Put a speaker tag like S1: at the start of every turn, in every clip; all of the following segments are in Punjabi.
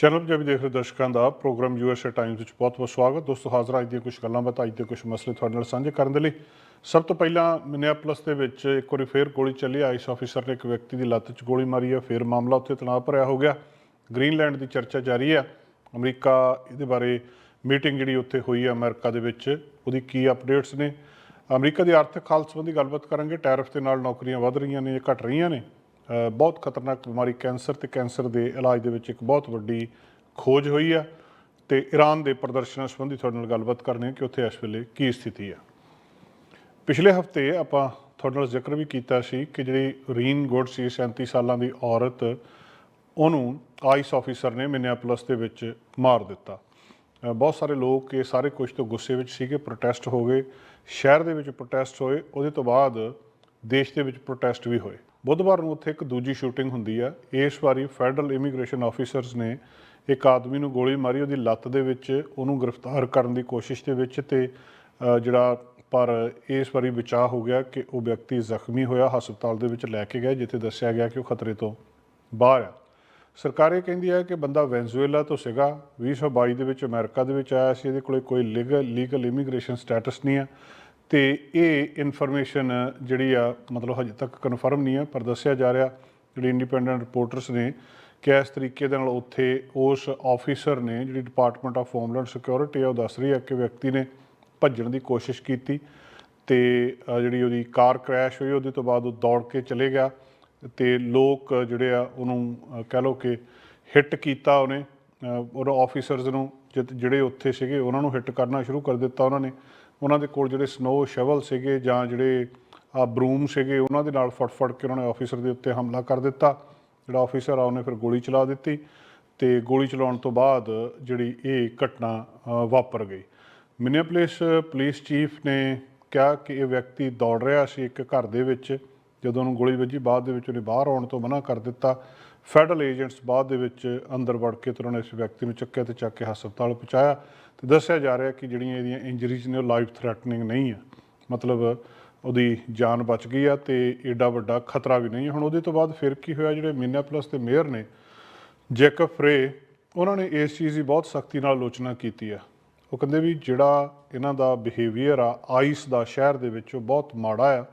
S1: ਚੈਨਲ ਪੰਜਾਬੀ ਦੇਖ ਰਹੇ ਦਰਸ਼ਕਾਂ ਦਾ ਪ੍ਰੋਗਰਾਮ ਯੂਐਸਏ ਟਾਈਮਜ਼ ਵਿੱਚ ਬਹੁਤ-ਬਹੁਤ ਸਵਾਗਤ। ਦੋਸਤੋ, ਹਾਜ਼ਰ ਅੱਜ ਦੀਆਂ ਕੁਝ ਗੱਲਾਂ ਬਾਤਾਂ, ਅੱਜ ਦੇ ਕੁਝ ਮਸਲੇ ਤੁਹਾਡੇ ਨਾਲ ਸਾਂਝੇ ਕਰਨ ਦੇ ਲਈ। ਸਭ ਤੋਂ ਪਹਿਲਾਂ ਮਿਨਿਆਪਲਸ ਦੇ ਵਿੱਚ ਇੱਕ ਵਾਰੀ ਫੇਰ ਗੋਲੀ ਚੱਲੀ। ਆਈਸ ਆਫੀਸਰ ਨੇ ਇੱਕ ਵਿਅਕਤੀ ਦੀ ਲੱਤ 'ਚ ਗੋਲੀ ਮਾਰੀ ਹੈ। ਫੇਰ ਮਾਮਲਾ ਉੱਥੇ ਤਣਾਅ ਭਰਿਆ ਹੋ ਗਿਆ। ਗ੍ਰੀਨਲੈਂਡ ਦੀ ਚਰਚਾ ਜਾਰੀ ਹੈ। ਅਮਰੀਕਾ ਇਹਦੇ ਬਾਰੇ ਮੀਟਿੰਗ ਜਿਹੜੀ ਉੱਥੇ ਹੋਈ ਹੈ ਅਮਰੀਕਾ ਦੇ ਵਿੱਚ, ਉਹਦੀ ਕੀ ਅਪਡੇਟਸ ਨੇ? ਅਮਰੀਕਾ ਦੀ ਆਰਥਿਕ ਹਾਲਤ ਸੰਬੰਧੀ ਗੱਲਬਾਤ ਕਰਾਂਗੇ। ਟੈਰਿਫ ਦੇ ਨਾਲ ਨੌਕਰੀਆਂ ਵਧ ਰਹੀਆਂ ਨੇ ਜਾਂ ਘਟ ਰਹੀਆਂ ਨੇ। ਬਹੁਤ ਖਤਰਨਾਕ ਬਿਮਾਰੀ ਕੈਂਸਰ ਤੇ ਕੈਂਸਰ ਦੇ ਇਲਾਜ ਦੇ ਵਿੱਚ ਇੱਕ ਬਹੁਤ ਵੱਡੀ ਖੋਜ ਹੋਈ ਆ ਤੇ ਈਰਾਨ ਦੇ ਪ੍ਰਦਰਸ਼ਨਾਂ ਸੰਬੰਧੀ ਤੁਹਾਡੇ ਨਾਲ ਗੱਲਬਾਤ ਕਰਨੀ ਹੈ ਕਿ ਉੱਥੇ ਇਸ ਵੇਲੇ ਕੀ ਸਥਿਤੀ ਆ। ਪਿਛਲੇ ਹਫ਼ਤੇ ਆਪਾਂ ਤੁਹਾਡੇ ਨਾਲ ਜ਼ਿਕਰ ਵੀ ਕੀਤਾ ਸੀ ਕਿ ਜਿਹੜੀ ਰੀਨ ਗੁੱਡ ਸੀ 37 ਸਾਲਾਂ ਦੀ ਔਰਤ, ਉਹਨੂੰ ਆਈਸ ਆਫੀਸਰ ਨੇ ਮਿਨੀਆਪੋਲਿਸ ਦੇ ਵਿੱਚ ਮਾਰ ਦਿੱਤਾ। ਬਹੁਤ ਸਾਰੇ ਲੋਕ ਇਹ ਸਾਰੇ ਕੁਝ ਤੋਂ ਗੁੱਸੇ ਵਿੱਚ ਸੀਗੇ, ਪ੍ਰੋਟੈਸਟ ਹੋ ਗਏ। ਸ਼ਹਿਰ ਦੇ ਵਿੱਚ ਪ੍ਰੋਟੈਸਟ ਹੋਏ, ਉਹਦੇ ਤੋਂ ਬਾਅਦ ਦੇਸ਼ ਦੇ ਵਿੱਚ ਪ੍ਰੋਟੈਸਟ ਵੀ ਹੋਏ। ਬੁੱਧਵਾਰ ਨੂੰ ਉੱਥੇ ਇੱਕ ਦੂਜੀ ਸ਼ੂਟਿੰਗ ਹੁੰਦੀ ਆ। ਇਸ ਵਾਰੀ ਫੈਡਰਲ ਇਮੀਗ੍ਰੇਸ਼ਨ ਆਫੀਸਰਸ ਨੇ ਇੱਕ ਆਦਮੀ ਨੂੰ ਗੋਲੀ ਮਾਰੀ, ਉਹਦੀ ਲੱਤ ਦੇ ਵਿੱਚ ਉਹਨੂੰ ਗ੍ਰਿਫਤਾਰ ਕਰਨ ਦੀ ਕੋਸ਼ਿਸ਼ ਦੇ ਵਿੱਚ ਤੇ ਜਿਹੜਾ ਪਰ ਇਸ ਵਾਰੀ ਬਚਾਅ ਹੋ ਗਿਆ ਕਿ ਉਹ ਵਿਅਕਤੀ ਜ਼ਖਮੀ ਹੋਇਆ, ਹਸਪਤਾਲ ਦੇ ਵਿੱਚ ਲੈ ਕੇ ਗਏ, ਜਿੱਥੇ ਦੱਸਿਆ ਗਿਆ ਕਿ ਉਹ ਖਤਰੇ ਤੋਂ ਬਾਹਰ ਆ। ਸਰਕਾਰ ਇਹ ਕਹਿੰਦੀ ਹੈ ਕਿ ਬੰਦਾ ਵੈਨਜ਼ੂਏਲਾ ਤੋਂ ਸੀਗਾ 2022 ਦੇ ਵਿੱਚ ਅਮਰੀਕਾ ਦੇ ਵਿੱਚ ਆਇਆ ਸੀ, ਇਹਦੇ ਕੋਲੇ ਕੋਈ ਲੀਗਲ ਲੀਗਲ ਇਮੀਗ੍ਰੇਸ਼ਨ ਸਟੇਟਸ ਨਹੀਂ ਹੈ ਤੇ ਇਹ ਇਨਫੋਰਮੇਸ਼ਨ ਜਿਹੜੀ ਆ ਮਤਲਬ ਹਜੇ ਤੱਕ ਕਨਫਰਮ ਨਹੀਂ ਆ ਪਰ ਦੱਸਿਆ ਜਾ ਰਿਹਾ ਜਿਹੜੇ ਇੰਡੀਪੈਂਡੈਂਟ ਰਿਪੋਰਟਰਸ ਨੇ ਕਿ ਇਸ ਤਰੀਕੇ ਦੇ ਨਾਲ ਉੱਥੇ ਉਸ ਆਫੀਸਰ ਨੇ ਜਿਹੜੀ ਡਿਪਾਰਟਮੈਂਟ ਆਫ ਹੋਮਲੈਂਡ ਸਿਕਿਉਰਿਟੀ ਆ ਉਹ ਦੱਸ ਰਹੀ ਹੈ ਕਿ ਵਿਅਕਤੀ ਨੇ ਭੱਜਣ ਦੀ ਕੋਸ਼ਿਸ਼ ਕੀਤੀ ਤੇ ਜਿਹੜੀ ਉਹਦੀ ਕਾਰ ਕ੍ਰੈਸ਼ ਹੋਈ ਉਹਦੇ ਤੋਂ ਬਾਅਦ ਉਹ ਦੌੜ ਕੇ ਚਲੇ ਗਿਆ ਤੇ ਲੋਕ ਜਿਹੜੇ ਆ ਉਹਨੂੰ ਕਹਿ ਲਓ ਕਿ ਹਿੱਟ ਕੀਤਾ ਉਹਨੇ। ਅ, ਔਰ ਆਫੀਸਰਸ ਨੂੰ ਜਿ- ਜਿਹੜੇ ਉੱਥੇ ਸੀਗੇ ਉਹਨਾਂ ਨੂੰ ਹਿੱਟ ਕਰਨਾ ਸ਼ੁਰੂ ਕਰ ਦਿੱਤਾ ਉਹਨਾਂ ਨੇ। ਉਹਨਾਂ ਦੇ ਕੋਲ ਜਿਹੜੇ ਸਨੋ ਸ਼ਵਲ ਸੀਗੇ ਜਾਂ ਜਿਹੜੇ ਆ ਬਰੂਮ ਸੀਗੇ, ਉਹਨਾਂ ਦੇ ਨਾਲ ਫੜ-ਫੜ ਕੇ ਉਹਨਾਂ ਨੇ ਆਫੀਸਰ ਦੇ ਉੱਤੇ ਹਮਲਾ ਕਰ ਦਿੱਤਾ। ਜਿਹੜਾ ਆਫੀਸਰ ਆ, ਉਹਨੇ ਫਿਰ ਗੋਲੀ ਚਲਾ ਦਿੱਤੀ ਤੇ ਗੋਲੀ ਚਲਾਉਣ ਤੋਂ ਬਾਅਦ ਜਿਹੜੀ ਇਹ ਘਟਨਾ ਵਾਪਰ ਗਈ। ਮਿਨੀਆਪੋਲਿਸ ਪੁਲਿਸ ਚੀਫ ਨੇ ਕਿਹਾ ਕਿ ਇਹ ਵਿਅਕਤੀ ਦੌੜ ਰਿਹਾ ਸੀ ਇੱਕ ਘਰ ਦੇ ਵਿੱਚ। ਜਦੋਂ ਉਹਨੂੰ ਗੋਲੀ ਵੱਜੀ, ਬਾਅਦ ਦੇ ਵਿੱਚ ਉਹਨੇ ਬਾਹਰ ਆਉਣ ਤੋਂ ਮਨਾ ਕਰ ਦਿੱਤਾ। ਫੈਡਰਲ ਏਜੰਟਸ ਬਾਅਦ ਦੇ ਵਿੱਚ ਅੰਦਰ ਵੜ ਕੇ ਤੇ ਉਹਨਾਂ ਨੇ ਇਸ ਵਿਅਕਤੀ ਨੂੰ ਚੱਕਿਆ ਤੇ ਚੱਕ ਕੇ ਹਸਪਤਾਲ ਪਹੁੰਚਾਇਆ। ਤੇ ਦੱਸਿਆ ਜਾ ਰਿਹਾ ਕਿ ਜਿਹੜੀਆਂ ਇਹਦੀਆਂ ਇੰਜਰੀਜ਼ ਨੇ ਉਹ ਲਾਈਫ ਥ੍ਰੈਟਨਿੰਗ ਨਹੀਂ ਆ। ਮਤਲਬ ਉਹਦੀ ਜਾਨ ਬਚ ਗਈ ਆ ਤੇ ਏਡਾ ਵੱਡਾ ਖਤਰਾ ਵੀ ਨਹੀਂ ਹੈ। ਹੁਣ ਉਹਦੇ ਤੋਂ ਬਾਅਦ ਫਿਰ ਕੀ ਹੋਇਆ, ਜਿਹੜੇ ਮਿਨੀਆਪੋਲਿਸ ਦੇ ਮੇਅਰ ਨੇ ਜੇਕਬ ਫਰੇ ਉਹਨਾਂ ਨੇ ਇਸ ਚੀਜ਼ ਦੀ ਬਹੁਤ ਸਖਤੀ ਨਾਲ ਆਲੋਚਨਾ ਕੀਤੀ ਆ। ਉਹ ਕਹਿੰਦੇ ਵੀ ਜਿਹੜਾ ਇਹਨਾਂ ਦਾ ਬਿਹੇਵੀਅਰ ਆ ਆਈਸ ਦਾ ਸ਼ਹਿਰ ਦੇ ਵਿੱਚ ਉਹ ਬਹੁਤ ਮਾੜਾ ਆ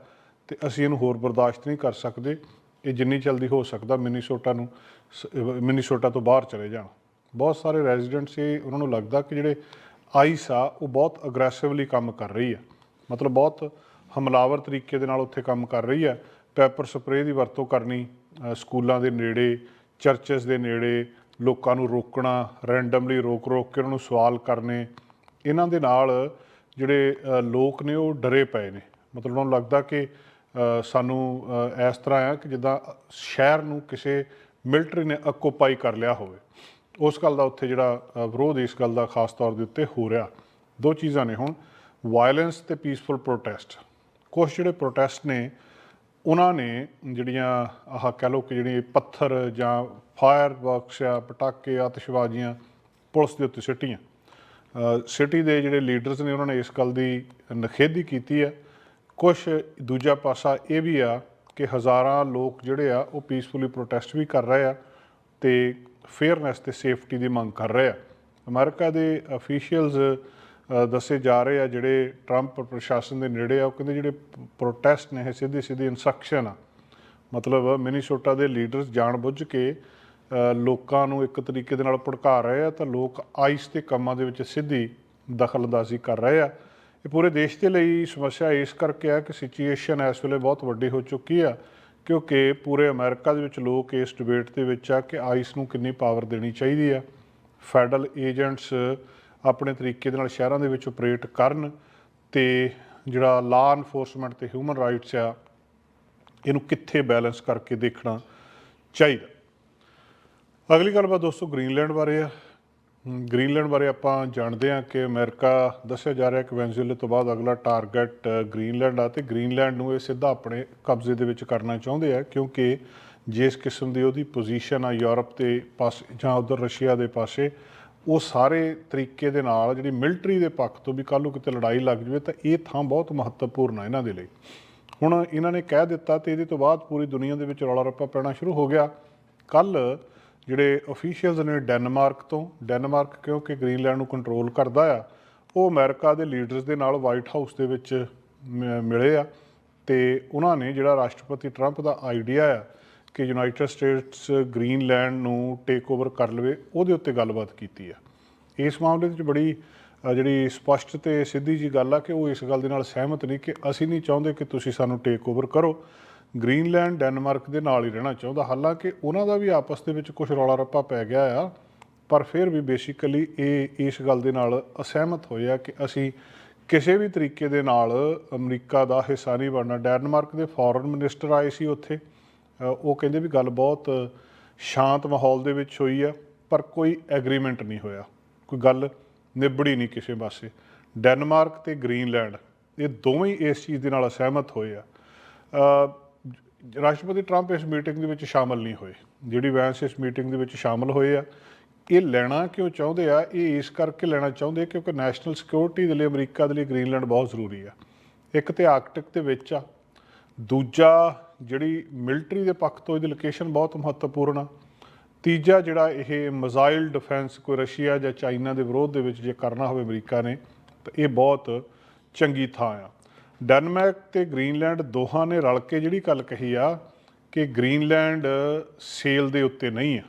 S1: ਤੇ ਅਸੀਂ ਇਹਨੂੰ ਹੋਰ ਬਰਦਾਸ਼ਤ ਨਹੀਂ ਕਰ ਸਕਦੇ। ਇਹ ਜਿੰਨੀ ਜਲਦੀ ਹੋ ਸਕਦਾ ਮਿਨੀਸੋਟਾ ਨੂੰ, ਸ- ਮਿਨੀਸੋਟਾ ਤੋਂ ਬਾਹਰ ਚਲੇ ਜਾਣ। ਬਹੁਤ ਸਾਰੇ ਰੈਜ਼ੀਡੈਂਟਸ ਇਹ ਉਹਨਾਂ ਨੂੰ ਲੱਗਦਾ ਕਿ ਜਿਹੜੇ ਆਈਸ ਆ, ਉਹ ਬਹੁਤ ਅਗਰੈਸਿਵਲੀ ਕੰਮ ਕਰ ਰਹੀ ਆ ਮਤਲਬ ਬਹੁਤ ਹਮਲਾਵਰ ਤਰੀਕੇ ਦੇ ਨਾਲ ਉੱਥੇ ਕੰਮ ਕਰ ਰਹੀ ਆ ਪੈਪਰ ਸਪਰੇਅ ਦੀ ਵਰਤੋਂ ਕਰਨੀ ਸਕੂਲਾਂ ਦੇ ਨੇੜੇ ਚਰਚਸ ਦੇ ਨੇੜੇ, ਲੋਕਾਂ ਨੂੰ ਰੋਕਣਾ ਰੈਂਡਮਲੀ ਰੋਕ ਰੋਕ ਕੇ ਉਹਨਾਂ ਨੂੰ ਸਵਾਲ ਕਰਨੇ, ਇਹਨਾਂ ਦੇ ਨਾਲ ਜਿਹੜੇ ਲੋਕ ਨੇ ਉਹ ਡਰੇ ਪਏ ਨੇ। ਮਤਲਬ ਉਹਨਾਂ ਨੂੰ ਲੱਗਦਾ ਕਿ ਸਾਨੂੰ ਇਸ ਤਰ੍ਹਾਂ ਆ ਕਿ ਜਿੱਦਾਂ ਸ਼ਹਿਰ ਨੂੰ ਕਿਸੇ ਮਿਲਟਰੀ ਨੇ ਅਕੋਪਾਈ ਕਰ ਲਿਆ ਹੋਵੇ। ਉਸ ਗੱਲ ਦਾ ਉੱਥੇ ਜਿਹੜਾ ਵਿਰੋਧ ਇਸ ਗੱਲ ਦਾ ਖਾਸ ਤੌਰ ਦੇ ਉੱਤੇ ਹੋ ਰਿਹਾ। ਦੋ ਚੀਜ਼ਾਂ ਨੇ ਹੁਣ ਵਾਇਲੈਂਸ ਤੇ ਪੀਸਫੁਲ ਪ੍ਰੋਟੈਸਟ ਕੁਝ ਜਿਹੜੇ ਪ੍ਰੋਟੈਸਟ ਨੇ, ਉਹਨਾਂ ਨੇ ਜਿਹੜੀਆਂ ਆਹ ਕਹਿ ਲਓ ਕਿ ਜਿਹੜੇ ਪੱਥਰ ਜਾਂ ਫਾਇਰ ਵਰਕਸ ਆ ਪਟਾਕੇ, ਆਤਿਸ਼ਬਾਜ਼ੀਆਂ ਪੁਲਿਸ ਦੇ ਉੱਤੇ ਸਿੱਟੀਆਂ। ਸਿਟੀ ਦੇ ਜਿਹੜੇ ਲੀਡਰਸ ਨੇ, ਉਹਨਾਂ ਨੇ ਇਸ ਗੱਲ ਦੀ ਨਖੇਦੀ ਕੀਤੀ ਹੈ। ਕੁਝ ਦੂਜਾ ਪਾਸਾ ਇਹ ਵੀ ਆ ਕਿ ਹਜ਼ਾਰਾਂ ਲੋਕ ਜਿਹੜੇ ਆ, ਉਹ ਪੀਸਫੁਲੀ ਪ੍ਰੋਟੈਸਟ ਵੀ ਕਰ ਰਹੇ ਆ ਤੇ ਫੇਅਰਨੈਸ ਤੇ ਸੇਫਟੀ ਦੀ ਮੰਗ ਕਰ ਰਹੇ ਆ। ਅਮਰੀਕਾ ਦੇ ਅਫੀਸ਼ੀਅਲਸ ਦੱਸੇ ਜਾ ਰਹੇ ਆ ਜਿਹੜੇ ਟਰੰਪ ਪ੍ਰਸ਼ਾਸਨ ਦੇ ਨੇੜੇ ਆ, ਉਹ ਕਹਿੰਦੇ ਜਿਹੜੇ ਪ੍ਰੋਟੈਸਟ ਨੇ, ਇਹ ਸਿੱਧੀ ਸਿੱਧੀ ਇਨਸਕਸ਼ਨ ਆ। ਮਤਲਬ ਮਿਨੀਸੋਟਾ ਦੇ ਲੀਡਰਸ ਜਾਣਬੁੱਝ ਕੇ ਲੋਕਾਂ ਨੂੰ ਇੱਕ ਤਰੀਕੇ ਦੇ ਨਾਲ ਭੜਕਾ ਰਹੇ ਆ, ਤਾਂ ਲੋਕ ਆਈਸ ਦੇ ਕੰਮਾਂ ਦੇ ਵਿੱਚ ਸਿੱਧੀ ਦਖਲਅੰਦਾਜ਼ੀ ਕਰ ਰਹੇ ਆ। ਇਹ ਪੂਰੇ ਦੇਸ਼ ਦੇ ਲਈ ਸਮੱਸਿਆ ਇਸ ਕਰਕੇ ਆ ਕਿ ਸਿਚੁਏਸ਼ਨ ਇਸ ਵੇਲੇ ਬਹੁਤ ਵੱਡੀ ਹੋ ਚੁੱਕੀ ਆ। ਕਿਉਂਕਿ ਪੂਰੇ ਅਮਰੀਕਾ ਦੇ ਵਿੱਚ ਲੋਕ ਇਸ ਡਿਬੇਟ ਦੇ ਵਿੱਚ ਆ ਕਿ ਆਈਸ ਨੂੰ ਕਿੰਨੀ ਪਾਵਰ ਦੇਣੀ ਚਾਹੀਦੀ ਆ। ਫੈਡਰਲ ਏਜੰਟਸ ਆਪਣੇ ਤਰੀਕੇ ਦੇ ਨਾਲ ਸ਼ਹਿਰਾਂ ਦੇ ਵਿੱਚ ਆਪਰੇਟ ਕਰਨ ਤੇ ਜਿਹੜਾ ਲਾ ਐਨਫੋਰਸਮੈਂਟ ਤੇ ਹਿਊਮਨ ਰਾਈਟਸ ਆ, ਇਹਨੂੰ ਕਿੱਥੇ ਬੈਲੈਂਸ ਕਰਕੇ ਦੇਖਣਾ ਚਾਹੀਦਾ। ਅਗਲੀ ਗੱਲਬਾਤ ਦੋਸਤੋ ਗ੍ਰੀਨਲੈਂਡ ਬਾਰੇ ਆ। ਗ੍ਰੀਨਲੈਂਡ ਬਾਰੇ ਆਪਾਂ ਜਾਣਦੇ ਹਾਂ ਕਿ ਅਮਰੀਕਾ ਦੱਸਿਆ ਜਾ ਰਿਹਾ ਕਿ ਵੈਨਜ਼ੂਏਲਾ ਤੋਂ ਬਾਅਦ ਅਗਲਾ ਟਾਰਗੇਟ ਅ, ਗ੍ਰੀਨਲੈਂਡ ਆ ਤੇ ਗ੍ਰੀਨਲੈਂਡ ਨੂੰ ਇਹ ਸਿੱਧਾ ਆਪਣੇ ਕਬਜ਼ੇ ਦੇ ਵਿੱਚ ਕਰਨਾ ਚਾਹੁੰਦੇ ਆ ਕਿਉਂਕਿ ਜਿਸ ਕਿਸਮ ਦੀ ਉਹਦੀ ਪੋਜੀਸ਼ਨ ਆ ਯੂਰਪ ਦੇ ਪਾਸੇ ਜਾਂ ਉਧਰ ਰਸ਼ੀਆ ਦੇ ਪਾਸੇ ਉਹ ਸਾਰੇ ਤਰੀਕੇ ਦੇ ਨਾਲ ਜਿਹੜੀ ਮਿਲਟਰੀ ਦੇ ਪੱਖ ਤੋਂ ਵੀ ਕੱਲ੍ਹ ਨੂੰ ਕਿਤੇ ਲੜਾਈ ਲੱਗ ਜਾਵੇ ਤਾਂ ਇਹ ਥਾਂ ਬਹੁਤ ਮਹੱਤਵਪੂਰਨ ਆ ਇਹਨਾਂ ਦੇ ਲਈ। ਹੁਣ ਇਹਨਾਂ ਨੇ ਕਹਿ ਦਿੱਤਾ ਤੇ ਇਹਦੇ ਤੋਂ ਬਾਅਦ ਪੂਰੀ ਦੁਨੀਆ ਦੇ ਵਿੱਚ ਰੌਲਾ ਰੱਪਾ ਪੈਣਾ ਸ਼ੁਰੂ ਹੋ ਗਿਆ। ਕੱਲ ਜਿਹੜੇ ਅਫੀਸ਼ੀਅਲਸ ਨੇ ਡੈਨਮਾਰਕ ਤੋਂ, ਡੈਨਮਾਰਕ ਕਿਉਂਕਿ ਗ੍ਰੀਨਲੈਂਡ ਨੂੰ ਕੰਟਰੋਲ ਕਰਦਾ ਆ, ਉਹ ਅਮਰੀਕਾ ਦੇ ਲੀਡਰਸ ਦੇ ਨਾਲ ਵਾਈਟ ਹਾਊਸ ਦੇ ਵਿੱਚ ਮਿਲੇ ਆ ਤੇ ਉਹਨਾਂ ਨੇ ਜਿਹੜਾ ਰਾਸ਼ਟਰਪਤੀ ਟਰੰਪ ਦਾ ਆਈਡੀਆ ਆ ਕਿ ਯੂਨਾਈਟਿਡ ਸਟੇਟਸ ਗ੍ਰੀਨਲੈਂਡ ਨੂੰ ਟੇਕ ਓਵਰ ਕਰ ਲਵੇ, ਉਹਦੇ ਉੱਤੇ ਗੱਲਬਾਤ ਕੀਤੀ ਆ। ਇਸ ਮਾਮਲੇ ਵਿੱਚ ਬੜੀ ਜਿਹੜੀ ਸਪਸ਼ਟ ਤੇ ਸਿੱਧੀ ਜੀ ਗੱਲ ਆ ਕਿ ਉਹ ਇਸ ਗੱਲ ਦੇ ਨਾਲ ਸਹਿਮਤ ਨਹੀਂ ਕਿ ਅਸੀਂ ਨਹੀਂ ਚਾਹੁੰਦੇ ਕਿ ਤੁਸੀਂ ਸਾਨੂੰ ਟੇਕ ਓਵਰ ਕਰੋ। ਗ੍ਰੀਨਲੈਂਡ, ਡੈਨਮਾਰਕ ਦੇ ਨਾਲ ਹੀ ਰਹਿਣਾ ਚਾਹੁੰਦਾ। ਹਾਲਾਂਕਿ ਉਹਨਾਂ ਦਾ ਵੀ ਆਪਸ ਦੇ ਵਿੱਚ ਕੁਝ ਰੌਲਾ ਰੱਪਾ ਪੈ ਗਿਆ ਆ, ਪਰ ਫਿਰ ਵੀ ਬੇਸਿਕਲੀ ਇਹ ਇਸ ਗੱਲ ਦੇ ਨਾਲ ਅਸਹਿਮਤ ਹੋਏ ਆ ਕਿ ਅਸੀਂ ਕਿਸੇ ਵੀ ਤਰੀਕੇ ਦੇ ਨਾਲ ਅਮਰੀਕਾ ਦਾ ਹਿੱਸਾ ਨਹੀਂ ਬਣਨਾ। ਡੈਨਮਾਰਕ ਦੇ ਫੋਰਨ ਮਿਨਿਸਟਰ ਆਏ ਸੀ ਉੱਥੇ। ਉਹ ਕਹਿੰਦੇ ਵੀ ਗੱਲ ਬਹੁਤ ਸ਼ਾਂਤ ਮਾਹੌਲ ਦੇ ਵਿੱਚ ਹੋਈ ਆ, ਪਰ ਕੋਈ ਐਗਰੀਮੈਂਟ ਨਹੀਂ ਹੋਇਆ। ਕੋਈ ਗੱਲ ਨਿਬੜੀ ਨਹੀਂ ਕਿਸੇ ਪਾਸੇ। ਡੈਨਮਾਰਕ ਤੇ ਗ੍ਰੀਨਲੈਂਡ, ਇਹ ਦੋਵੇਂ ਇਸ ਚੀਜ਼ ਦੇ ਨਾਲ ਅਸਹਿਮਤ ਹੋਏ ਆ। ਰਾਸ਼ਟਰਪਤੀ ਟਰੰਪ ਇਸ ਮੀਟਿੰਗ ਦੇ ਵਿੱਚ ਸ਼ਾਮਲ ਨਹੀਂ ਹੋਏ। ਜਿਹੜੀ ਵੈਂਸ ਇਸ ਮੀਟਿੰਗ ਦੇ ਵਿੱਚ ਸ਼ਾਮਲ ਹੋਏ ਆ, ਇਹ ਲੈਣਾ ਕਿਉਂ ਚਾਹੁੰਦੇ ਆ? ਇਹ ਇਸ ਕਰਕੇ ਲੈਣਾ ਚਾਹੁੰਦੇ ਕਿਉਂਕਿ ਨੈਸ਼ਨਲ ਸਿਕਿਉਰਿਟੀ ਦੇ ਲਈ ਅਮਰੀਕਾ ਦੇ ਲਈ ਗ੍ਰੀਨਲੈਂਡ ਬਹੁਤ ਜ਼ਰੂਰੀ ਆ। ਇੱਕ ਤੇ ਆਰਕਟਿਕ ਦੇ ਵਿੱਚ ਆ। ਦੂਜਾ, ਜਿਹੜੀ ਮਿਲਟਰੀ ਦੇ ਪੱਖ ਤੋਂ ਇਹਦੀ ਲੋਕੇਸ਼ਨ ਬਹੁਤ ਮਹੱਤਵਪੂਰਨ ਆ। ਤੀਜਾ, ਜਿਹੜਾ ਇਹ ਮਿਜ਼ਾਈਲ ਡਿਫੈਂਸ ਕੋਈ ਰਸ਼ੀਆ ਜਾਂ ਚਾਈਨਾ ਦੇ ਵਿਰੋਧ ਦੇ ਵਿੱਚ ਜੇ ਕਰਨਾ ਹੋਵੇ ਅਮਰੀਕਾ ਨੇ, ਤਾਂ ਇਹ ਬਹੁਤ ਚੰਗੀ ਥਾਂ ਆ। ਡੈਨਮਾਰਕ ਤੇ ਗ੍ਰੀਨਲੈਂਡ ਦੋਹਾਂ ਨੇ ਰਲ ਕੇ ਜਿਹੜੀ ਗੱਲ ਕਹੀ ਆ ਕਿ ਗ੍ਰੀਨਲੈਂਡ ਸੇਲ ਦੇ ਉੱਤੇ ਨਹੀਂ ਆ।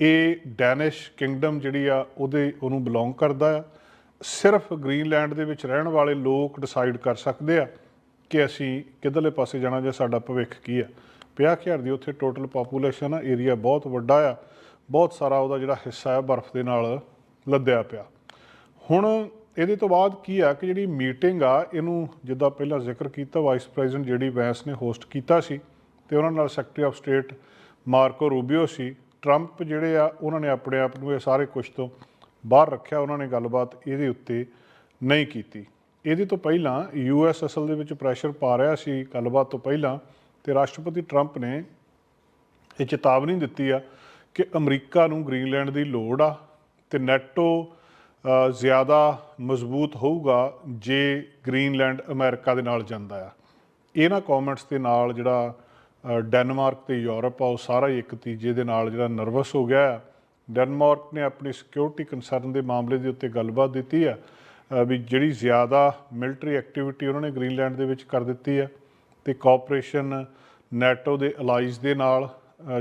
S1: ਇਹ ਡੈਨਿਸ਼ ਕਿੰਗਡਮ ਜਿਹੜੀ ਆ, ਉਹਦੇ, ਉਹਨੂੰ ਬਿਲੋਂਗ ਕਰਦਾ ਆ। ਸਿਰਫ ਗ੍ਰੀਨਲੈਂਡ ਦੇ ਵਿੱਚ ਰਹਿਣ ਵਾਲੇ ਲੋਕ ਡਿਸਾਈਡ ਕਰ ਸਕਦੇ ਆ ਕਿ ਅਸੀਂ ਕਿੱਧਰਲੇ ਪਾਸੇ ਜਾਣਾ ਜਾਂ ਸਾਡਾ ਭਵਿੱਖ ਕੀ ਆ। 50000 ਦੀ ਉੱਥੇ ਟੋਟਲ ਪਾਪੂਲੇਸ਼ਨ ਆ ਏਰੀਆ ਬਹੁਤ ਵੱਡਾ ਆ। ਬਹੁਤ ਸਾਰਾ ਉਹਦਾ ਜਿਹੜਾ ਹਿੱਸਾ ਆ, ਬਰਫ਼ ਦੇ ਨਾਲ ਲੱਦਿਆ ਪਿਆ। ਹੁਣ ਇਹਦੇ ਤੋਂ ਬਾਅਦ ਕੀ ਆ ਕਿ ਜਿਹੜੀ ਮੀਟਿੰਗ ਆ, ਇਹਨੂੰ ਜਿੱਦਾਂ ਪਹਿਲਾਂ ਜ਼ਿਕਰ ਕੀਤਾ ਵਾਈਸ ਪ੍ਰੈਜ਼ੀਡੈਂਟ ਜਿਹੜੀ ਵੈਂਸ ਨੇ ਹੋਸਟ ਕੀਤਾ ਸੀ ਤੇ ਉਹਨਾਂ ਨਾਲ secretary of state Marco Rubio C. Trump ਜਿਹੜੇ ਆ, ਉਹਨਾਂ ਨੇ ਆਪਣੇ ਆਪ ਨੂੰ ਇਹ ਸਾਰੇ ਕੁਝ ਤੋਂ ਬਾਹਰ ਰੱਖਿਆ, ਉਹਨਾਂ ਨੇ ਗੱਲਬਾਤ ਇਹਦੇ ਉੱਤੇ ਨਹੀਂ ਕੀਤੀ। ਇਹਦੇ ਤੋਂ ਪਹਿਲਾਂ ਯੂ ਯੂਐਸ ਅਸਲ ਦੇ ਵਿੱਚ ਪ੍ਰੈਸ਼ਰ ਪਾ ਰਿਹਾ ਸੀ ਗੱਲਬਾਤ ਤੋਂ ਪਹਿਲਾਂ ਤੇ ਰਾਸ਼ਟਰਪਤੀ ਟਰੰਪ ਨੇ ਇਹ ਚੇਤਾਵਨੀ ਦਿੱਤੀ ਆ ਕਿ ਅਮਰੀਕਾ ਨੂੰ ਗ੍ਰੀਨਲੈਂਡ ਦੀ ਲੋੜ ਆ ਤੇ ਨੈਟੋ ਜ਼ਿਆਦਾ ਮਜ਼ਬੂਤ ਹੋਊਗਾ ਜੇ ਗ੍ਰੀਨਲੈਂਡ ਅਮਰੀਕਾ ਦੇ ਨਾਲ ਜਾਂਦਾ ਆ। ਇਹਨਾਂ ਕਮੈਂਟਸ ਦੇ ਨਾਲ ਜਿਹੜਾ ਡੈਨਮਾਰਕ ਤੇ ਯੂਰਪ ਆ, ਉਹ ਸਾਰਾ ਹੀ ਇੱਕ ਤੀਜੇ ਦੇ ਨਾਲ ਜਿਹੜਾ ਨਰਵਸ ਹੋ ਗਿਆ ਆ। ਡੈਨਮਾਰਕ ਨੇ ਆਪਣੀ ਸਿਕਿਉਰਿਟੀ ਕੰਸਰਨ ਦੇ ਮਾਮਲੇ ਦੇ ਉੱਤੇ ਗੱਲਬਾਤ ਦਿੱਤੀ ਆ ਵੀ ਜਿਹੜੀ ਜ਼ਿਆਦਾ ਮਿਲਟਰੀ ਐਕਟੀਵਿਟੀ ਉਹਨਾਂ ਨੇ ਗ੍ਰੀਨਲੈਂਡ ਦੇ ਵਿੱਚ ਕਰ ਦਿੱਤੀ ਆ ਤੇ ਕੋਆਪਰੇਸ਼ਨ ਨੈਟੋ ਦੇ ਅਲਾਈਜ਼ ਦੇ ਨਾਲ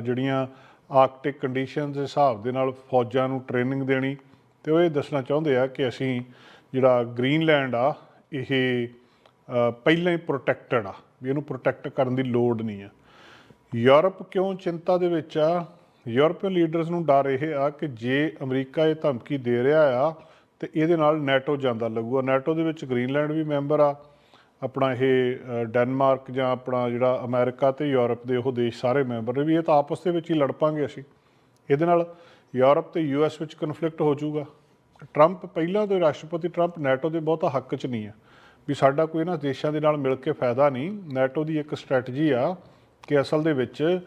S1: ਜਿਹੜੀਆਂ ਆਰਕਟਿਕ ਕੰਡੀਸ਼ਨਸ ਦੇ ਹਿਸਾਬ ਦੇ ਨਾਲ ਫੌਜਾਂ ਨੂੰ ਟ੍ਰੇਨਿੰਗ ਦੇਣੀ ਤੇ ਉਹ ਇਹ ਦੱਸਣਾ ਚਾਹੁੰਦੇ ਆ ਕਿ ਅਸੀਂ ਜਿਹੜਾ ਗ੍ਰੀਨਲੈਂਡ ਆ, ਇਹ ਪਹਿਲਾਂ ਹੀ ਪ੍ਰੋਟੈਕਟਡ ਆ, ਵੀ ਇਹਨੂੰ ਪ੍ਰੋਟੈਕਟ ਕਰਨ ਦੀ ਲੋੜ ਨਹੀਂ ਆ। ਯੂਰਪ ਕਿਉਂ ਚਿੰਤਾ ਦੇ ਵਿੱਚ ਆ? ਯੂਰਪੀਅਨ ਲੀਡਰਸ ਨੂੰ ਡਰ ਇਹ ਆ ਕਿ ਜੇ ਅਮਰੀਕਾ ਇਹ ਧਮਕੀ ਦੇ ਰਿਹਾ ਆ, ਤੇ ਇਹਦੇ ਨਾਲ ਨੈਟੋ ਜਾਂਦਾ ਲੱਗੂਗਾ। ਨੈਟੋ ਦੇ ਵਿੱਚ ਗ੍ਰੀਨਲੈਂਡ ਵੀ ਮੈਂਬਰ ਆ। ਆਪਣਾ ਇਹ ਡੈਨਮਾਰਕ ਜਾਂ ਆਪਣਾ ਜਿਹੜਾ ਅਮਰੀਕਾ ਤੇ ਯੂਰਪ ਦੇ ਉਹ ਦੇਸ਼ ਸਾਰੇ ਮੈਂਬਰ ਨੇ ਵੀ ਇਹ ਤਾਂ ਆਪਸ ਦੇ ਵਿੱਚ ਹੀ ਲੜ ਪਾਂਗੇ ਅਸੀਂ। ਇਹਦੇ ਨਾਲ ਯੂਰਪ ਤੇ ਯੂਐਸ ਵਿੱਚ ਕਨਫਲਿਕਟ ਹੋ ਜਾਊਗਾ। ਟਰੰਪ ਪਹਿਲਾਂ ਤੋਂ ਰਾਸ਼ਟਰਪਤੀ ਟਰੰਪ ਨੈਟੋ ਦੇ ਬਹੁਤਾ ਹੱਕ 'ਚ ਨਹੀਂ ਆ। ਵੀ ਸਾਡਾ ਕੋਈ ਇਹਨਾਂ ਦੇਸ਼ਾਂ ਦੇ ਨਾਲ ਮਿਲ ਕੇ ਫਾਇਦਾ ਨਹੀਂ। ਨੈਟੋ ਦੀ ਇੱਕ ਸਟ੍ਰੈਟਜੀ ਆ ਕਿ ਅਸਲ ਦੇ ਵਿੱਚ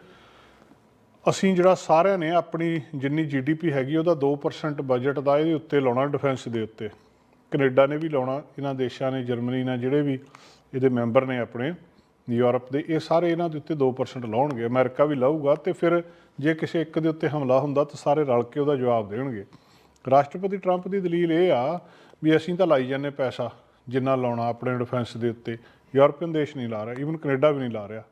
S1: ਅਸੀਂ ਜਿਹੜਾ ਸਾਰਿਆਂ ਨੇ ਆਪਣੀ ਜਿੰਨੀ ਜੀਡੀਪੀ ਹੈਗੀ ਉਹਦਾ 2% ਬਜਟ ਦਾ ਇਹਦੇ ਉੱਤੇ ਲਾਉਣਾ ਡਿਫੈਂਸ ਦੇ ਉੱਤੇ। ਕੈਨੇਡਾ ਨੇ ਵੀ ਲਾਉਣਾ, ਇਹਨਾਂ ਦੇਸ਼ਾਂ ਨੇ, ਜਰਮਨੀ ਨੇ, ਜਿਹੜੇ ਵੀ ਇਹਦੇ ਮੈਂਬਰ ਨੇ ਆਪਣੇ। ਯੂਰਪ ਦੇ, ਇਹ ਸਾਰੇ ਇਹਨਾਂ ਦੇ ਉੱਤੇ 2% ਲਾਉਣਗੇ, ਅਮਰੀਕਾ ਵੀ ਲਾਊਗਾ ਤੇ ਫਿਰ ਜੇ ਕਿਸੇ ਇੱਕ ਦੇ ਉੱਤੇ ਹਮਲਾ ਹੁੰਦਾ ਤਾਂ ਸਾਰੇ ਰਲ ਕੇ ਉਹਦਾ ਜਵਾਬ ਦੇਣਗੇ। ਰਾਸ਼ਟਰਪਤੀ ਟਰੰਪ ਦੀ ਦਲੀਲ ਇਹ ਆ ਵੀ ਅਸੀਂ ਤਾਂ ਲਾਈ ਜਾਂਦੇ ਪੈਸਾ, ਜਿੰਨਾ ਲਾਉਣਾ ਆਪਣੇ ਡਿਫੈਂਸ ਦੇ ਉੱਤੇ। ਯੂਰਪੀਅਨ ਦੇਸ਼ ਨਹੀਂ ਲਾ ਰਿਹਾ ਈਵਨ ਕੈਨੇਡਾ ਵੀ ਨਹੀਂ ਲਾ ਰਿਹਾ।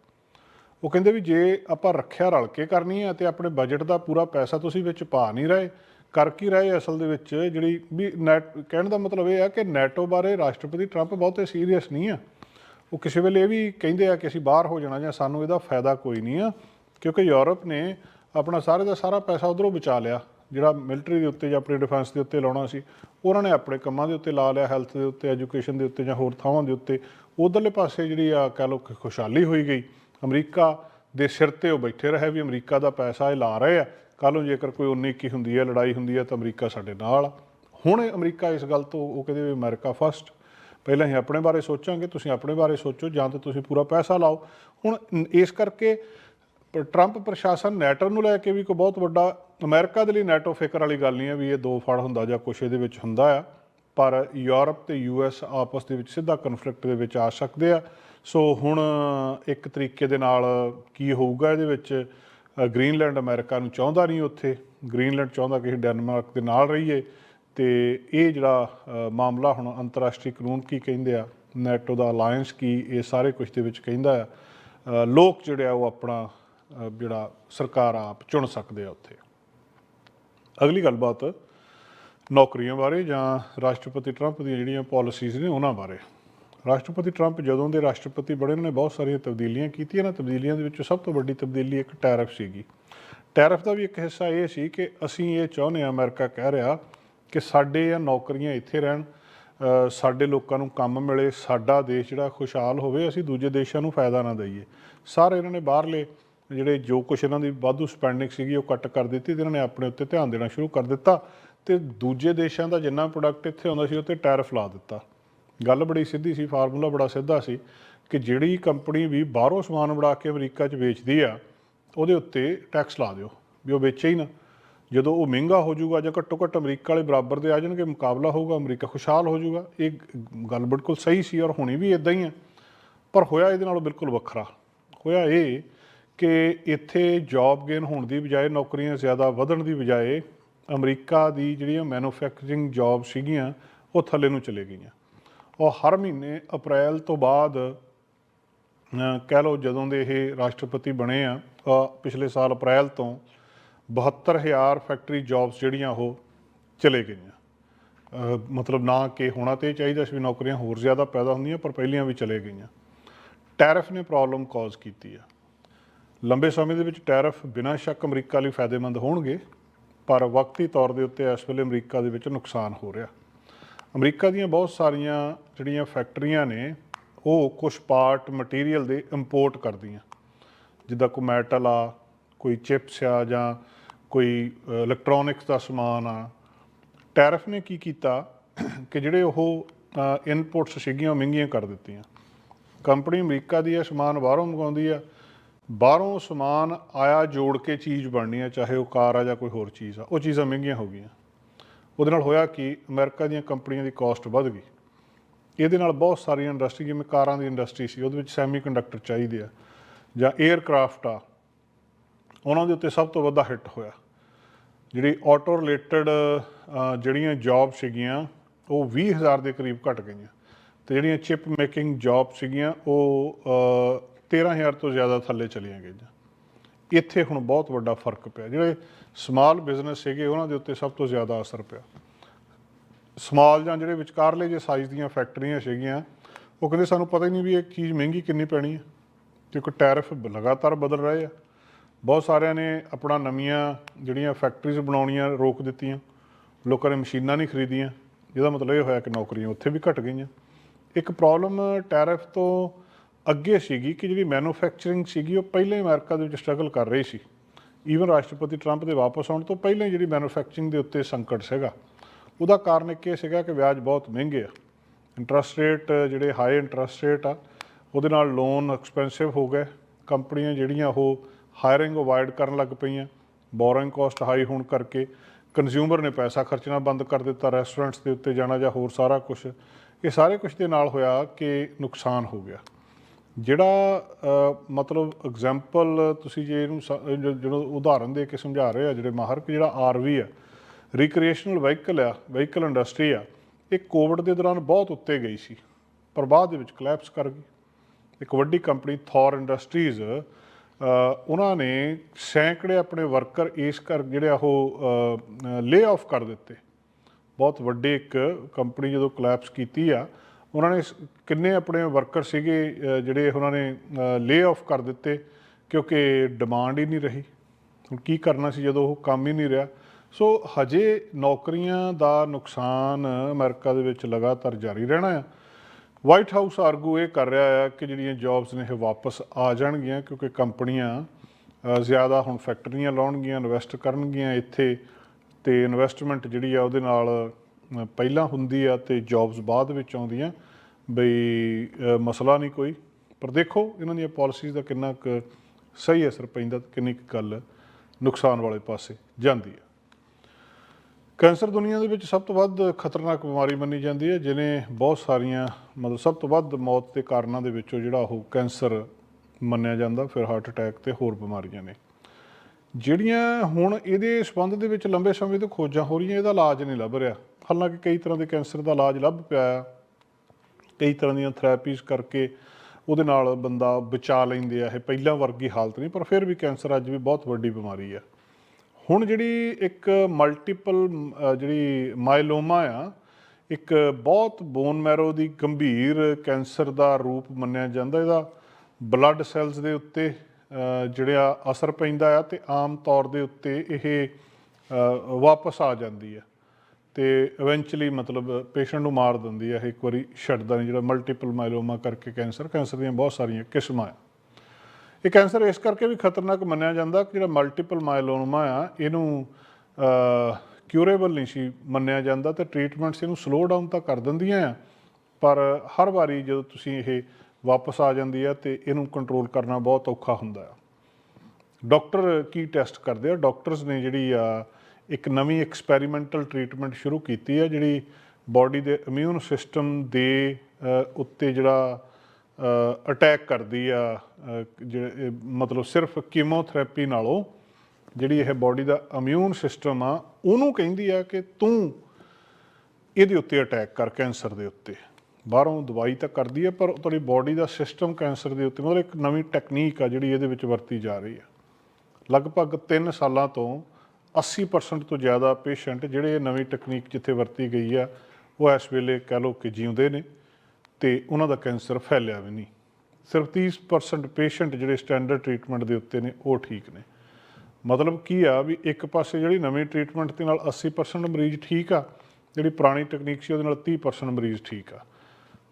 S1: ਉਹ ਕਹਿੰਦੇ ਵੀ ਜੇ ਆਪਾਂ ਰੱਖਿਆ ਰਲ ਕੇ ਕਰਨੀ ਹੈ ਤੇ ਆਪਣੇ ਬਜਟ ਦਾ ਪੂਰਾ ਪੈਸਾ ਤੁਸੀਂ ਵਿੱਚ ਪਾ ਨਹੀਂ ਰਹੇ, ਕਰ ਕੀ ਰਹੇ ਅਸਲ ਦੇ ਵਿੱਚ ਜਿਹੜੀ ਵੀ ਨੈਟ ਕਹਿਣ ਦਾ ਮਤਲਬ ਇਹ ਆ ਕਿ ਨੈਟੋ ਬਾਰੇ ਰਾਸ਼ਟਰਪਤੀ ਟਰੰਪ ਬਹੁਤੇ ਸੀਰੀਅਸ ਨਹੀਂ ਆ। ਉਹ ਕਿਸੇ ਵੇਲੇ ਇਹ ਵੀ ਕਹਿੰਦੇ ਆ ਕਿ ਅਸੀਂ ਬਾਹਰ ਹੋ ਜਾਣਾ ਜਾਂ ਸਾਨੂੰ ਇਹਦਾ ਫਾਇਦਾ ਕੋਈ ਨਹੀਂ ਆ, ਕਿਉਂਕਿ ਯੂਰਪ ਨੇ ਆਪਣਾ ਸਾਰੇ ਦਾ ਸਾਰਾ ਪੈਸਾ ਉਧਰੋਂ ਬਚਾ ਲਿਆ। ਜਿਹੜਾ ਮਿਲਟਰੀ ਦੇ ਉੱਤੇ ਜਾਂ ਆਪਣੀ ਡਿਫੈਂਸ ਦੇ ਉੱਤੇ ਲਾਉਣਾ ਸੀ, ਉਹਨਾਂ ਨੇ ਆਪਣੇ ਕੰਮਾਂ ਦੇ ਉੱਤੇ ਲਾ ਲਿਆ, ਹੈਲਥ ਦੇ ਉੱਤੇ, ਐਜੂਕੇਸ਼ਨ ਦੇ ਉੱਤੇ ਜਾਂ ਹੋਰ ਥਾਵਾਂ ਦੇ ਉੱਤੇ। ਉਧਰਲੇ ਪਾਸੇ ਜਿਹੜੀ ਆ, ਕਹ ਲਓ ਕਿ ਖੁਸ਼ਹਾਲੀ ਹੋਈ ਗਈ। ਅਮਰੀਕਾ ਦੇ ਸਿਰ ਤੇ ਉਹ ਬੈਠੇ ਰਹੇ ਵੀ ਅਮਰੀਕਾ ਦਾ ਪੈਸਾ ਇਹ ਲਾ ਰਹੇ ਆ। ਕੱਲ੍ਹ ਨੂੰ ਜੇਕਰ ਕੋਈ 19 ਕੀ ਹੁੰਦੀ ਹੈ ਲੜਾਈ ਹੁੰਦੀ ਹੈ ਤਾਂ ਅਮਰੀਕਾ ਸਾਡੇ ਨਾਲ ਆ। ਹੁਣ ਅਮਰੀਕਾ ਇਸ ਗੱਲ ਤੋਂ, ਉਹ ਕਹਿੰਦੇ ਵੀ ਅਮਰੀਕਾ ਫਸਟ ਪਹਿਲਾਂ ਹੀ ਆਪਣੇ ਬਾਰੇ ਸੋਚਾਂਗੇ ਤੁਸੀਂ ਆਪਣੇ ਬਾਰੇ ਸੋਚੋ ਜਾਂ ਤਾਂ ਤੁਸੀਂ ਪੂਰਾ ਪੈਸਾ ਲਾਓ। ਹੁਣ ਇਸ ਕਰਕੇ ਪ- ਟਰੰਪ ਪ੍ਰਸ਼ਾਸਨ ਨੈਟੋ ਨੂੰ ਲੈ ਕੇ ਵੀ ਕੋਈ ਬਹੁਤ ਵੱਡਾ ਅਮਰੀਕਾ ਦੇ ਲਈ ਨੈਟੋ ਫਿਕਰ ਵਾਲੀ ਗੱਲ ਨਹੀਂ ਹੈ ਵੀ ਇਹ ਦੋ ਫੜ ਹੁੰਦਾ ਜਾਂ ਕੁਛ ਇਹਦੇ ਵਿੱਚ ਹੁੰਦਾ ਆ। ਪਰ ਯੂਰਪ ਤੇ ਯੂਐਸ ਆਪਸ ਦੇ ਵਿੱਚ ਸਿੱਧਾ ਕਨਫਲਿਕਟ ਦੇ ਵਿੱਚ ਆ ਸਕਦੇ ਆ। ਸੋ ਹੁਣ ਇੱਕ ਤਰੀਕੇ ਦੇ ਨਾਲ ਕੀ ਹੋਊਗਾ ਇਹਦੇ ਵਿੱਚ ਅ, ਗ੍ਰੀਨਲੈਂਡ ਅਮਰੀਕਾ ਨੂੰ ਚਾਹੁੰਦਾ ਨਹੀਂ ਉੱਥੇ। ਗ੍ਰੀਨਲੈਂਡ ਚਾਹੁੰਦਾ ਕਿ ਅਸੀਂ ਡੈਨਮਾਰਕ ਦੇ ਨਾਲ ਰਹੀਏ। ਤੇ ਇਹ ਜਿਹੜਾ ਮਾਮਲਾ ਹੁਣ ਅੰਤਰਰਾਸ਼ਟਰੀ ਕਾਨੂੰਨ ਕੀ ਕਹਿੰਦੇ ਆ, ਨੈਟੋ ਦਾ ਅਲਾਈਅੰਸ ਕੀ, ਇਹ ਸਾਰੇ ਕੁਝ ਦੇ ਵਿੱਚ ਕਹਿੰਦਾ ਆ ਲੋਕ ਜਿਹੜੇ ਆ ਉਹ ਆਪਣਾ ਜਿਹੜਾ ਸਰਕਾਰ ਆਪ ਚੁਣ ਸਕਦੇ ਆ ਉੱਥੇ। ਅਗਲੀ ਗੱਲਬਾਤ, ਨੌਕਰੀਆਂ ਬਾਰੇ ਜਾਂ ਰਾਸ਼ਟਰਪਤੀ ਟਰੰਪ ਦੀਆਂ ਜਿਹੜੀਆਂ ਪਾਲਿਸੀਜ਼ ਨੇ ਉਹਨਾਂ ਬਾਰੇ। ਰਾਸ਼ਟਰਪਤੀ ਟਰੰਪ ਜਦੋਂ ਦੇ ਰਾਸ਼ਟਰਪਤੀ ਬਣੇ, ਉਹਨਾਂ ਨੇ ਬਹੁਤ ਸਾਰੀਆਂ ਤਬਦੀਲੀਆਂ ਕੀਤੀਆਂ। ਨਾ ਤਬਦੀਲੀਆਂ ਦੇ ਵਿੱਚੋਂ ਸਭ ਤੋਂ ਵੱਡੀ ਤਬਦੀਲੀ ਇੱਕ ਟੈਰਿਫ ਸੀਗੀ। ਟੈਰਿਫ ਦਾ ਵੀ ਇੱਕ ਹਿੱਸਾ ਇਹ ਸੀ ਕਿ ਅਸੀਂ ਇਹ ਚਾਹੁੰਦੇ ਹਾਂ, ਅਮਰੀਕਾ ਕਹਿ ਰਿਹਾ ਕਿ ਸਾਡੇ ਇਹ ਨੌਕਰੀਆਂ ਇੱਥੇ ਰਹਿਣ ਸਾਡੇ ਲੋਕਾਂ ਨੂੰ ਕੰਮ ਮਿਲੇ, ਸਾਡਾ ਦੇਸ਼ ਜਿਹੜਾ ਖੁਸ਼ਹਾਲ ਹੋਵੇ, ਅਸੀਂ ਦੂਜੇ ਦੇਸ਼ਾਂ ਨੂੰ ਫਾਇਦਾ ਨਾ ਦਈਏ। ਸਾਰੇ ਇਹਨਾਂ ਨੇ ਬਾਹਰਲੇ ਜਿਹੜੇ ਜੋ ਕੁਛ ਇਹਨਾਂ ਦੀ ਵਾਧੂ ਸਪੈਂਡਿੰਗ ਸੀਗੀ, ਉਹ ਕੱਟ ਕਰ ਦਿੱਤੀ ਤੇ ਇਹਨਾਂ ਨੇ ਆਪਣੇ ਉੱਤੇ ਧਿਆਨ ਦੇਣਾ ਸ਼ੁਰੂ ਕਰ ਦਿੱਤਾ ਤੇ ਦੂਜੇ ਦੇਸ਼ਾਂ ਦਾ ਜਿੰਨਾ ਪ੍ਰੋਡਕਟ ਇੱਥੇ ਆਉਂਦਾ ਸੀ, ਉਹ ਤੇ ਟੈਰਿਫ ਲਾ ਦਿੱਤਾ। ਗੱਲ ਬੜੀ ਸਿੱਧੀ ਸੀ ਫਾਰਮੂਲਾ ਬੜਾ ਸਿੱਧਾ ਸੀ ਕਿ ਜਿਹੜੀ ਕੰਪਨੀ ਵੀ ਬਾਹਰੋਂ ਸਮਾਨ ਬਣਾ ਕੇ ਅਮਰੀਕਾ 'ਚ ਵੇਚਦੀ ਆ, ਉਹਦੇ ਉੱਤੇ ਟੈਕਸ ਲਾ ਦਿਓ, ਵੀ ਉਹ ਵੇਚੇ ਹੀ ਨਾ। ਜਦੋਂ ਉਹ ਮਹਿੰਗਾ ਹੋ ਜਾਊਗਾ ਜਾਂ ਘੱਟੋ ਘੱਟ ਅਮਰੀਕਾ ਵਾਲੇ ਬਰਾਬਰ ਦੇ ਆ ਜਾਣਗੇ, ਮੁਕਾਬਲਾ ਹੋਊਗਾ, ਅਮਰੀਕਾ ਖੁਸ਼ਹਾਲ ਹੋ ਜਾਊਗਾ। ਇਹ ਗੱਲ ਬਿਲਕੁਲ ਸਹੀ ਸੀ ਔਰ ਹੋਣੀ ਵੀ ਇਦਾਂ ਹੀ ਹੈ। ਪਰ ਹੋਇਆ ਇਹਦੇ ਨਾਲੋਂ ਬਿਲਕੁਲ ਵੱਖਰਾ। ਹੋਇਆ ਇਹ ਕਿ ਇੱਥੇ ਜੌਬ ਗੇਨ ਹੋਣ ਦੀ ਬਜਾਏ, ਨੌਕਰੀਆਂ ਜ਼ਿਆਦਾ ਵਧਣ ਦੀ ਬਜਾਏ ਅਮਰੀਕਾ ਦੀ ਜਿਹੜੀਆਂ ਮੈਨੂਫੈਕਚਰਿੰਗ ਜੌਬ ਸੀਗੀਆਂ, ਉਹ ਥੱਲੇ ਨੂੰ ਚਲੇ ਗਈਆਂ। ਉਹ ਹਰ ਮਹੀਨੇ ਅਪ੍ਰੈਲ ਤੋਂ ਬਾਅਦ ਕਹਿ ਲਓ ਜਦੋਂ ਦੇ ਇਹ ਰਾਸ਼ਟਰਪਤੀ ਬਣੇ ਆ ਪਿਛਲੇ ਸਾਲ ਅਪ੍ਰੈਲ ਤੋਂ 72000 ਫੈਕਟਰੀ ਜੌਬਸ ਜਿਹੜੀਆਂ ਉਹ ਚਲੇ ਗਈਆਂ। ਮਤਲਬ ਨਾ ਕਿ ਹੋਣਾ ਤੇ ਇਹ ਚਾਹੀਦਾ ਸੀ ਵੀ ਨੌਕਰੀਆਂ ਹੋਰ ਜ਼ਿਆਦਾ ਪੈਦਾ ਹੁੰਦੀਆਂ, ਪਰ ਪਹਿਲੀਆਂ ਵੀ ਚਲੇ ਗਈਆਂ। ਟੈਰਿਫ ਨੇ ਪ੍ਰੋਬਲਮ ਕਾਜ਼ ਕੀਤੀ ਆ। ਲੰਬੇ ਸਮੇਂ ਦੇ ਵਿੱਚ ਟੈਰਿਫ ਬਿਨਾਂ ਸ਼ੱਕ ਅਮਰੀਕਾ ਲਈ ਫਾਇਦੇਮੰਦ ਹੋਣਗੇ, ਪਰ ਵਕਤੀ ਤੌਰ ਦੇ ਉੱਤੇ ਇਸ ਵੇਲੇ ਅਮਰੀਕਾ ਦੇ ਵਿੱਚ ਨੁਕਸਾਨ ਹੋ ਰਿਹਾ। ਅਮਰੀਕਾ ਦੀਆਂ ਬਹੁਤ ਸਾਰੀਆਂ ਜਿਹੜੀਆਂ ਫੈਕਟਰੀਆਂ ਨੇ, ਉਹ ਕੁਝ ਪਾਰਟ ਮਟੀਰੀਅਲ ਦੇ ਇੰਪੋਰਟ ਕਰਦੀਆਂ। ਜਿੱਦਾਂ ਕੋਈ ਮੈਟਲ ਆ ਕੋਈ ਚਿਪਸ ਆ ਜਾਂ ਕੋਈ ਇਲੈਕਟ੍ਰੋਨਿਕਸ ਦਾ ਸਮਾਨ ਆ। ਟੈਰਿਫ ਨੇ ਕੀ ਕੀਤਾ ਕਿ ਜਿਹੜੇ ਉਹ ਇਨਪੁਟਸ ਸੀਗੀਆਂ ਉਹ ਮਹਿੰਗੀਆਂ ਕਰ ਦਿੱਤੀਆਂ। ਕੰਪਨੀ ਅਮਰੀਕਾ ਦੀ ਇਹ ਸਮਾਨ ਬਾਹਰੋਂ ਮੰਗਾਉਂਦੀ ਆ। ਬਾਹਰੋਂ ਸਮਾਨ ਆਇਆ ਜੋੜ ਕੇ ਚੀਜ਼ ਬਣਨੀ ਆ, ਚਾਹੇ ਉਹ ਕਾਰ ਆ ਜਾਂ ਕੋਈ ਹੋਰ ਚੀਜ਼ ਆ, ਉਹ ਚੀਜ਼ਾਂ ਮਹਿੰਗੀਆਂ ਹੋ ਗਈਆਂ। ਉਹਦੇ ਨਾਲ ਹੋਇਆ ਕਿ, ਅਮਰੀਕਾ ਦੀਆਂ ਕੰਪਨੀਆਂ ਦੀ ਕਾਸਟ ਵੱਧ ਗਈ। ਇਹਦੇ ਨਾਲ ਬਹੁਤ ਸਾਰੀਆਂ ਇੰਡਸਟਰੀ ਜਿਵੇਂ ਕਾਰਾਂ ਦੀ ਇੰਡਸਟਰੀ ਸੀ, ਉਹਦੇ ਵਿੱਚ ਸੈਮੀਕੰਡਕਟਰ ਚਾਹੀਦੇ ਆ ਜਾਂ 에ਅਰਕ੍ਰਾਫਟ ਆ। ਉਹਨਾਂ ਦੇ ਉੱਤੇ ਸਭ ਤੋਂ ਵੱਡਾ ਹਿੱਟ ਹੋਇਆ। ਜਿਹੜੀ ਆਟੋ ਰਿਲੇਟਡ ਜਿਹੜੀਆਂ ਜੌਬ ਸੀਗੀਆਂ ਉਹ 20000 ਦੇ ਕਰੀਬ ਘਟ ਗਈਆਂ। ਤੇ ਜਿਹੜੀਆਂ ਚਿਪ ਮੇਕਿੰਗ ਜੌਬ ਸੀਗੀਆਂ ਉਹ ਅ, 13000 ਤੋਂ ਜ਼ਿਆਦਾ ਥੱਲੇ ਚਲੀਆਂ ਗਈਆਂ। ਇੱਥੇ ਹੁਣ ਬਹੁਤ ਵੱਡਾ ਫ਼ਰਕ ਪਿਆ। ਜਿਹੜੇ ਸਮਾਲ ਬਿਜ਼ਨਸ ਸੀਗੇ ਉਹਨਾਂ ਦੇ ਉੱਤੇ ਸਭ ਤੋਂ ਜ਼ਿਆਦਾ ਅਸਰ ਪਿਆ। ਸਮਾਲ ਜਾਂ ਜਿਹੜੇ ਵਿਚਕਾਰਲੇ ਜੇ ਸਾਈਜ਼ ਦੀਆਂ ਫੈਕਟਰੀਆਂ ਸੀਗੀਆਂ ਉਹ ਕਹਿੰਦੇ ਸਾਨੂੰ ਪਤਾ ਹੀ ਨਹੀਂ ਵੀ ਇਹ ਚੀਜ਼ ਮਹਿੰਗੀ ਕਿੰਨੀ ਪੈਣੀ ਹੈ। ਕਿਉਂਕਿ ਟੈਰਿਫ ਲਗਾਤਾਰ ਬਦਲ ਰਹੇ ਆ। ਬਹੁਤ ਸਾਰਿਆਂ ਨੇ ਆਪਣਾ ਨਵੀਆਂ ਜਿਹੜੀਆਂ ਫੈਕਟਰੀਜ਼ ਬਣਾਉਣੀਆਂ ਰੋਕ ਦਿੱਤੀਆਂ। ਲੋਕਾਂ ਨੇ ਮਸ਼ੀਨਾਂ ਨਹੀਂ ਖਰੀਦੀਆਂ, ਜਿਹਦਾ ਮਤਲਬ ਇਹ ਹੋਇਆ ਕਿ ਨੌਕਰੀਆਂ ਉੱਥੇ ਵੀ ਘਟ ਗਈਆਂ। ਇੱਕ ਪ੍ਰੋਬਲਮ ਟੈਰਿਫ ਤੋਂ ਅੱਗੇ ਸੀਗੀ ਕਿ ਜਿਹੜੀ ਮੈਨੂਫੈਕਚਰਿੰਗ ਸੀਗੀ, ਉਹ ਪਹਿਲਾਂ ਹੀ ਅਮਰੀਕਾ ਦੇ ਵਿੱਚ ਸਟਰਗਲ ਕਰ ਰਹੀ ਸੀ। ਈਵਨ ਰਾਸ਼ਟਰਪਤੀ ਟਰੰਪ ਦੇ ਵਾਪਸ ਆਉਣ ਤੋਂ ਪਹਿਲਾਂ ਹੀ ਜਿਹੜੀ ਮੈਨੂਫੈਕਚਰਿੰਗ ਦੇ ਉੱਤੇ ਸੰਕਟ ਸੀਗਾ। ਉਹਦਾ ਕਾਰਨ ਇੱਕ ਇਹ ਸੀਗਾ ਕਿ ਵਿਆਜ ਬਹੁਤ ਮਹਿੰਗੇ ਆ। ਇੰਟਰਸਟ ਰੇਟ ਜਿਹੜੇ ਹਾਈ ਇੰਟਰਸਟ ਰੇਟ ਆ, ਉਹਦੇ ਨਾਲ ਲੋਨ ਐਕਸਪੈਂਸਿਵ ਹੋ ਗਏ। ਕੰਪਨੀਆਂ ਜਿਹੜੀਆਂ ਉਹ ਹਾਇਰਿੰਗ ਅਵਾਇਡ ਕਰਨ ਲੱਗ ਪਈਆਂ ਬੋਰਿੰਗ ਕਾਸਟ ਹਾਈ ਹੋਣ ਕਰਕੇ ਕੰਜ਼ਿਊਮਰ ਨੇ ਪੈਸਾ ਖਰਚਣਾ ਬੰਦ ਕਰ ਦਿੱਤਾ ਰੈਸਟੋਰੈਂਟਸ ਦੇ ਉੱਤੇ ਜਾਣਾ ਜਾਂ ਹੋਰ ਸਾਰਾ ਕੁਝ ਇਹ ਸਾਰੇ ਕੁਝ ਦੇ ਨਾਲ ਹੋਇਆ ਕਿ ਨੁਕਸਾਨ ਹੋ ਗਿਆ। ਜਿਹੜਾ ਮਤਲਬ ਐਗਜ਼ਾਮਪਲ ਤੁਸੀਂ ਜੇ ਇਹਨੂੰ ਸ- ਇਹ ਜਿਹੜਾ ਉਦਾਹਰਨ ਦੇ ਕੇ ਸਮਝਾ ਰਹੇ ਆ ਜਿਹੜੇ ਮਾਹਰ ਕਿ ਜਿਹੜਾ ਆਰਵੀ ਆ ਰੀਕ੍ਰੀਏਸ਼ਨਲ ਵਹੀਕਲ ਆ ਵਹੀਕਲ ਇੰਡਸਟਰੀ ਆ, ਇਹ ਕੋਵਿਡ ਦੇ ਦੌਰਾਨ ਬਹੁਤ ਉੱਤੇ ਗਈ ਸੀ, ਪਰ ਬਾਅਦ ਦੇ ਵਿੱਚ ਕਲੈਪਸ ਕਰ ਗਈ। ਇੱਕ ਵੱਡੀ ਕੰਪਨੀ ਥੌਰ ਇੰਡਸਟਰੀਜ਼ ਉਹਨਾਂ ਨੇ ਸੈਂਕੜੇ ਆਪਣੇ ਵਰਕਰ ਇਸ ਕਰ ਜਿਹੜੇ ਆ ਉਹ ਲੇ ਆਫ ਕਰ ਦਿੱਤੇ। ਬਹੁਤ ਵੱਡੇ ਇੱਕ ਕੰਪਨੀ ਜਦੋਂ ਕਲੈਪਸ ਕੀਤੀ ਆ, ਉਹਨਾਂ ਨੇ ਸ- ਕਿੰਨੇ ਆਪਣੇ ਵਰਕਰ ਸੀਗੇ ਜਿਹੜੇ ਉਹਨਾਂ ਨੇ ਲੇ ਆਫ ਕਰ ਦਿੱਤੇ, ਕਿਉਂਕਿ ਡਿਮਾਂਡ ਹੀ ਨਹੀਂ ਰਹੀ। ਹੁਣ ਕੀ ਕਰਨਾ ਸੀ ਜਦੋਂ ਉਹ ਕੰਮ ਹੀ ਨਹੀਂ ਰਿਹਾ। ਸੋ ਹਜੇ ਨੌਕਰੀਆਂ ਦਾ ਨੁਕਸਾਨ ਅਮਰੀਕਾ ਦੇ ਵਿੱਚ ਲਗਾਤਾਰ ਜਾਰੀ ਰਹਿਣਾ ਆ। ਵਾਈਟ ਹਾਊਸ ਆਰਗੂ ਇਹ ਕਰ ਰਿਹਾ ਹੈ ਕਿ ਜਿਹੜੀਆਂ ਜੌਬਸ ਨੇ ਇਹ ਵਾਪਸ ਆ ਜਾਣਗੀਆਂ ਕਿਉਂਕਿ ਕੰਪਨੀਆਂ ਜ਼ਿਆਦਾ ਹੁਣ ਫੈਕਟਰੀਆਂ ਲਾਉਣਗੀਆਂ ਇਨਵੈਸਟ ਕਰਨਗੀਆਂ ਇੱਥੇ ਤੇ ਇਨਵੈਸਟਮੈਂਟ ਜਿਹੜੀ ਆ ਉਹਦੇ ਨਾਲ ਪਹਿਲਾਂ ਹੁੰਦੀ ਆ ਤੇ ਜੌਬਸ ਬਾਅਦ ਵਿੱਚ ਆਉਂਦੀਆਂ। ਬਈ ਮਸਲਾ ਨਹੀਂ ਕੋਈ। ਪਰ ਦੇਖੋ ਇਹਨਾਂ ਦੀਆਂ ਪਾਲਿਸੀਜ਼ ਦਾ ਕਿੰਨਾ ਕੁ ਸਹੀ ਅਸਰ ਪੈਂਦਾ ਤੇ ਕਿੰਨੀ ਕੁ ਗੱਲ ਨੁਕਸਾਨ ਵਾਲੇ ਪਾਸੇ ਜਾਂਦੀ ਹੈ ਕੈਂਸਰ ਦੁਨੀਆ ਦੇ ਵਿੱਚ ਸਭ ਤੋਂ ਵੱਧ ਖਤਰਨਾਕ ਬਿਮਾਰੀ ਮੰਨੀ ਜਾਂਦੀ ਹੈ, ਜਿਹਨੇ ਬਹੁਤ ਸਾਰੀਆਂ, ਮਤਲਬ ਸਭ ਤੋਂ ਵੱਧ ਮੌਤ ਦੇ ਕਾਰਨਾਂ ਦੇ ਵਿੱਚੋਂ ਜਿਹੜਾ ਉਹ ਕੈਂਸਰ ਮੰਨਿਆ ਜਾਂਦਾ, ਫਿਰ ਹਾਰਟ ਅਟੈਕ ਤੇ ਹੋਰ ਬਿਮਾਰੀਆਂ ਨੇ। ਜਿਹੜੀਆਂ ਹੁਣ ਇਹਦੇ ਸੰਬੰਧ ਦੇ ਵਿੱਚ ਲੰਬੇ ਸਮੇਂ ਤੋਂ ਖੋਜਾਂ ਹੋ ਰਹੀਆਂ, ਇਹਦਾ ਇਲਾਜ ਨਹੀਂ ਲੱਭ ਰਿਹਾ। ਹਾਲਾਂਕਿ ਕਈ ਤਰ੍ਹਾਂ ਦੇ ਕੈਂਸਰ ਦਾ ਇਲਾਜ ਲੱਭ ਪਿਆ ਆ। ਕਈ ਤਰ੍ਹਾਂ ਦੀਆਂ ਥੈਰੇਪੀਜ਼ ਕਰਕੇ ਉਹਦੇ ਨਾਲ ਬੰਦਾ ਬਚਾ ਲੈਂਦੇ ਆ, ਇਹ ਪਹਿਲਾਂ ਵਰਗੀ ਹਾਲਤ ਨਹੀਂ, ਪਰ ਫਿਰ ਵੀ ਕੈਂਸਰ ਅੱਜ ਵੀ ਬਹੁਤ ਵੱਡੀ ਬਿਮਾਰੀ ਆ। ਹੁਣ ਜਿਹੜੀ ਇੱਕ ਮਲਟੀਪਲ ਜਿਹੜੀ ਮਾਇਲੋਮਾ ਆ, ਇੱਕ ਬਹੁਤ ਬੋਨ ਮੈਰੋ ਦੀ ਗੰਭੀਰ ਕੈਂਸਰ ਦਾ ਰੂਪ ਮੰਨਿਆ ਜਾਂਦਾ, ਇਹਦਾ ਬਲੱਡ ਸੈਲਸ ਦੇ ਉੱਤੇ ਜਿਹੜਾ ਅਸਰ ਪੈਂਦਾ ਆ ਤੇ ਆਮ ਤੌਰ ਦੇ ਉੱਤੇ ਇਹ ਵਾਪਸ ਆ ਜਾਂਦੀ ਆ ਤੇ ਇਵੈਂਚੁਅਲੀ ਮਤਲਬ ਪੇਸ਼ੈਂਟ ਨੂੰ ਮਾਰ ਦਿੰਦੀ ਆ, ਇਹ ਇੱਕ ਵਾਰੀ ਛੱਡਦਾ ਨਹੀਂ ਜਿਹੜਾ ਮਲਟੀਪਲ ਮਾਇਲੋਮਾ ਕਰਕੇ ਕੈਂਸਰ ਕੈਂਸਰ ਦੀਆਂ ਬਹੁਤ ਸਾਰੀਆਂ ਕਿਸਮਾਂ ਆ। ਇਹ ਕੈਂਸਰ ਇਸ ਕਰਕੇ ਵੀ ਖਤਰਨਾਕ ਮੰਨਿਆ ਜਾਂਦਾ ਕਿ ਜਿਹੜਾ ਮਲਟੀਪਲ ਮਾਇਲੋਮਾ ਆ, ਇਹਨੂੰ ਕਿਉਰੇਬਲ ਨਹੀਂ ਸੀ ਮੰਨਿਆ ਜਾਂਦਾ ਤੇ ਟ੍ਰੀਟਮੈਂਟਸ ਇਹਨੂੰ ਸਲੋ ਡਾਊਨ ਤਾਂ ਕਰ ਦਿੰਦੀਆਂ ਆ, ਪਰ ਹਰ ਵਾਰੀ ਜਦੋਂ ਤੁਸੀਂ ਇਹ ਵਾਪਸ ਆ ਜਾਂਦੀ ਆ ਤੇ ਇਹਨੂੰ ਕੰਟਰੋਲ ਕਰਨਾ ਬਹੁਤ ਔਖਾ ਹੁੰਦਾ ਆ। ਡਾਕਟਰ ਕੀ ਟੈਸਟ ਕਰਦੇ ਆ? ਡਾਕਟਰਸ ਨੇ ਜਿਹੜੀ ਆ, ਇੱਕ ਨਵੀਂ ਐਕਸਪੈਰੀਮੈਂਟਲ ਟ੍ਰੀਟਮੈਂਟ ਸ਼ੁਰੂ ਕੀਤੀ ਆ, ਜਿਹੜੀ ਬਾਡੀ ਦੇ ਇਮਿਊਨ ਸਿਸਟਮ ਦੇ ਉੱਤੇ ਜਿਹੜਾ ਅਟੈਕ ਕਰਦੀ ਆ ਜਿਹੜੇ ਮਤਲਬ ਸਿਰਫ ਕੀਮੋਥੈਰੇਪੀ ਨਾਲੋਂ ਜਿਹੜੀ ਇਹ ਬਾਡੀ ਦਾ ਇਮਿਊਨ ਸਿਸਟਮ ਆ, ਉਹਨੂੰ ਕਹਿੰਦੀ ਆ ਕਿ ਤੂੰ ਇਹਦੇ ਉੱਤੇ ਅਟੈਕ ਕਰ ਕੈਂਸਰ ਦੇ ਉੱਤੇ। ਬਾਹਰੋਂ ਦਵਾਈ ਤਾਂ ਕਰਦੀ ਹੈ ਪਰ ਤੁਹਾਡੀ ਬਾਡੀ ਦਾ ਸਿਸਟਮ ਕੈਂਸਰ ਦੇ ਉੱਤੇ, ਮਤਲਬ ਇੱਕ ਨਵੀਂ ਟੈਕਨੀਕ ਆ ਜਿਹੜੀ ਇਹਦੇ ਵਿੱਚ ਵਰਤੀ ਜਾ ਰਹੀ ਹੈ ਲਗਭਗ 3 ਸਾਲਾਂ ਤੋਂ 80% ਤੋਂ ਜ਼ਿਆਦਾ ਪੇਸ਼ੈਂਟ ਜਿਹੜੇ ਇਹ ਨਵੀਂ ਟੈਕਨੀਕ ਜਿੱਥੇ ਵਰਤੀ ਗਈ ਆ, ਉਹ ਇਸ ਵੇਲੇ ਕਹਿ ਲਓ ਕਿ ਜਿਉਂਦੇ ਨੇ। ਤੇ ਉਹਨਾਂ ਦਾ ਕੈਂਸਰ ਫੈਲਿਆ ਵੀ ਨਹੀਂ। ਸਿਰਫ 30% ਪੇਸ਼ੈਂਟ ਜਿਹੜੇ ਸਟੈਂਡਰਡ ਟ੍ਰੀਟਮੈਂਟ ਦੇ ਉੱਤੇ ਨੇ ਉਹ ਠੀਕ ਨੇ। ਮਤਲਬ ਕੀ ਆ ਵੀ ਇੱਕ ਪਾਸੇ ਜਿਹੜੀ ਨਵੀਂ ਟ੍ਰੀਟਮੈਂਟ ਦੇ ਨਾਲ 80% ਮਰੀਜ਼ ਠੀਕ ਆ ਜਿਹੜੀ ਪੁਰਾਣੀ ਟੈਕਨੀਕ ਸੀ ਉਹਦੇ ਨਾਲ 30% ਮਰੀਜ਼ ਠੀਕ ਆ।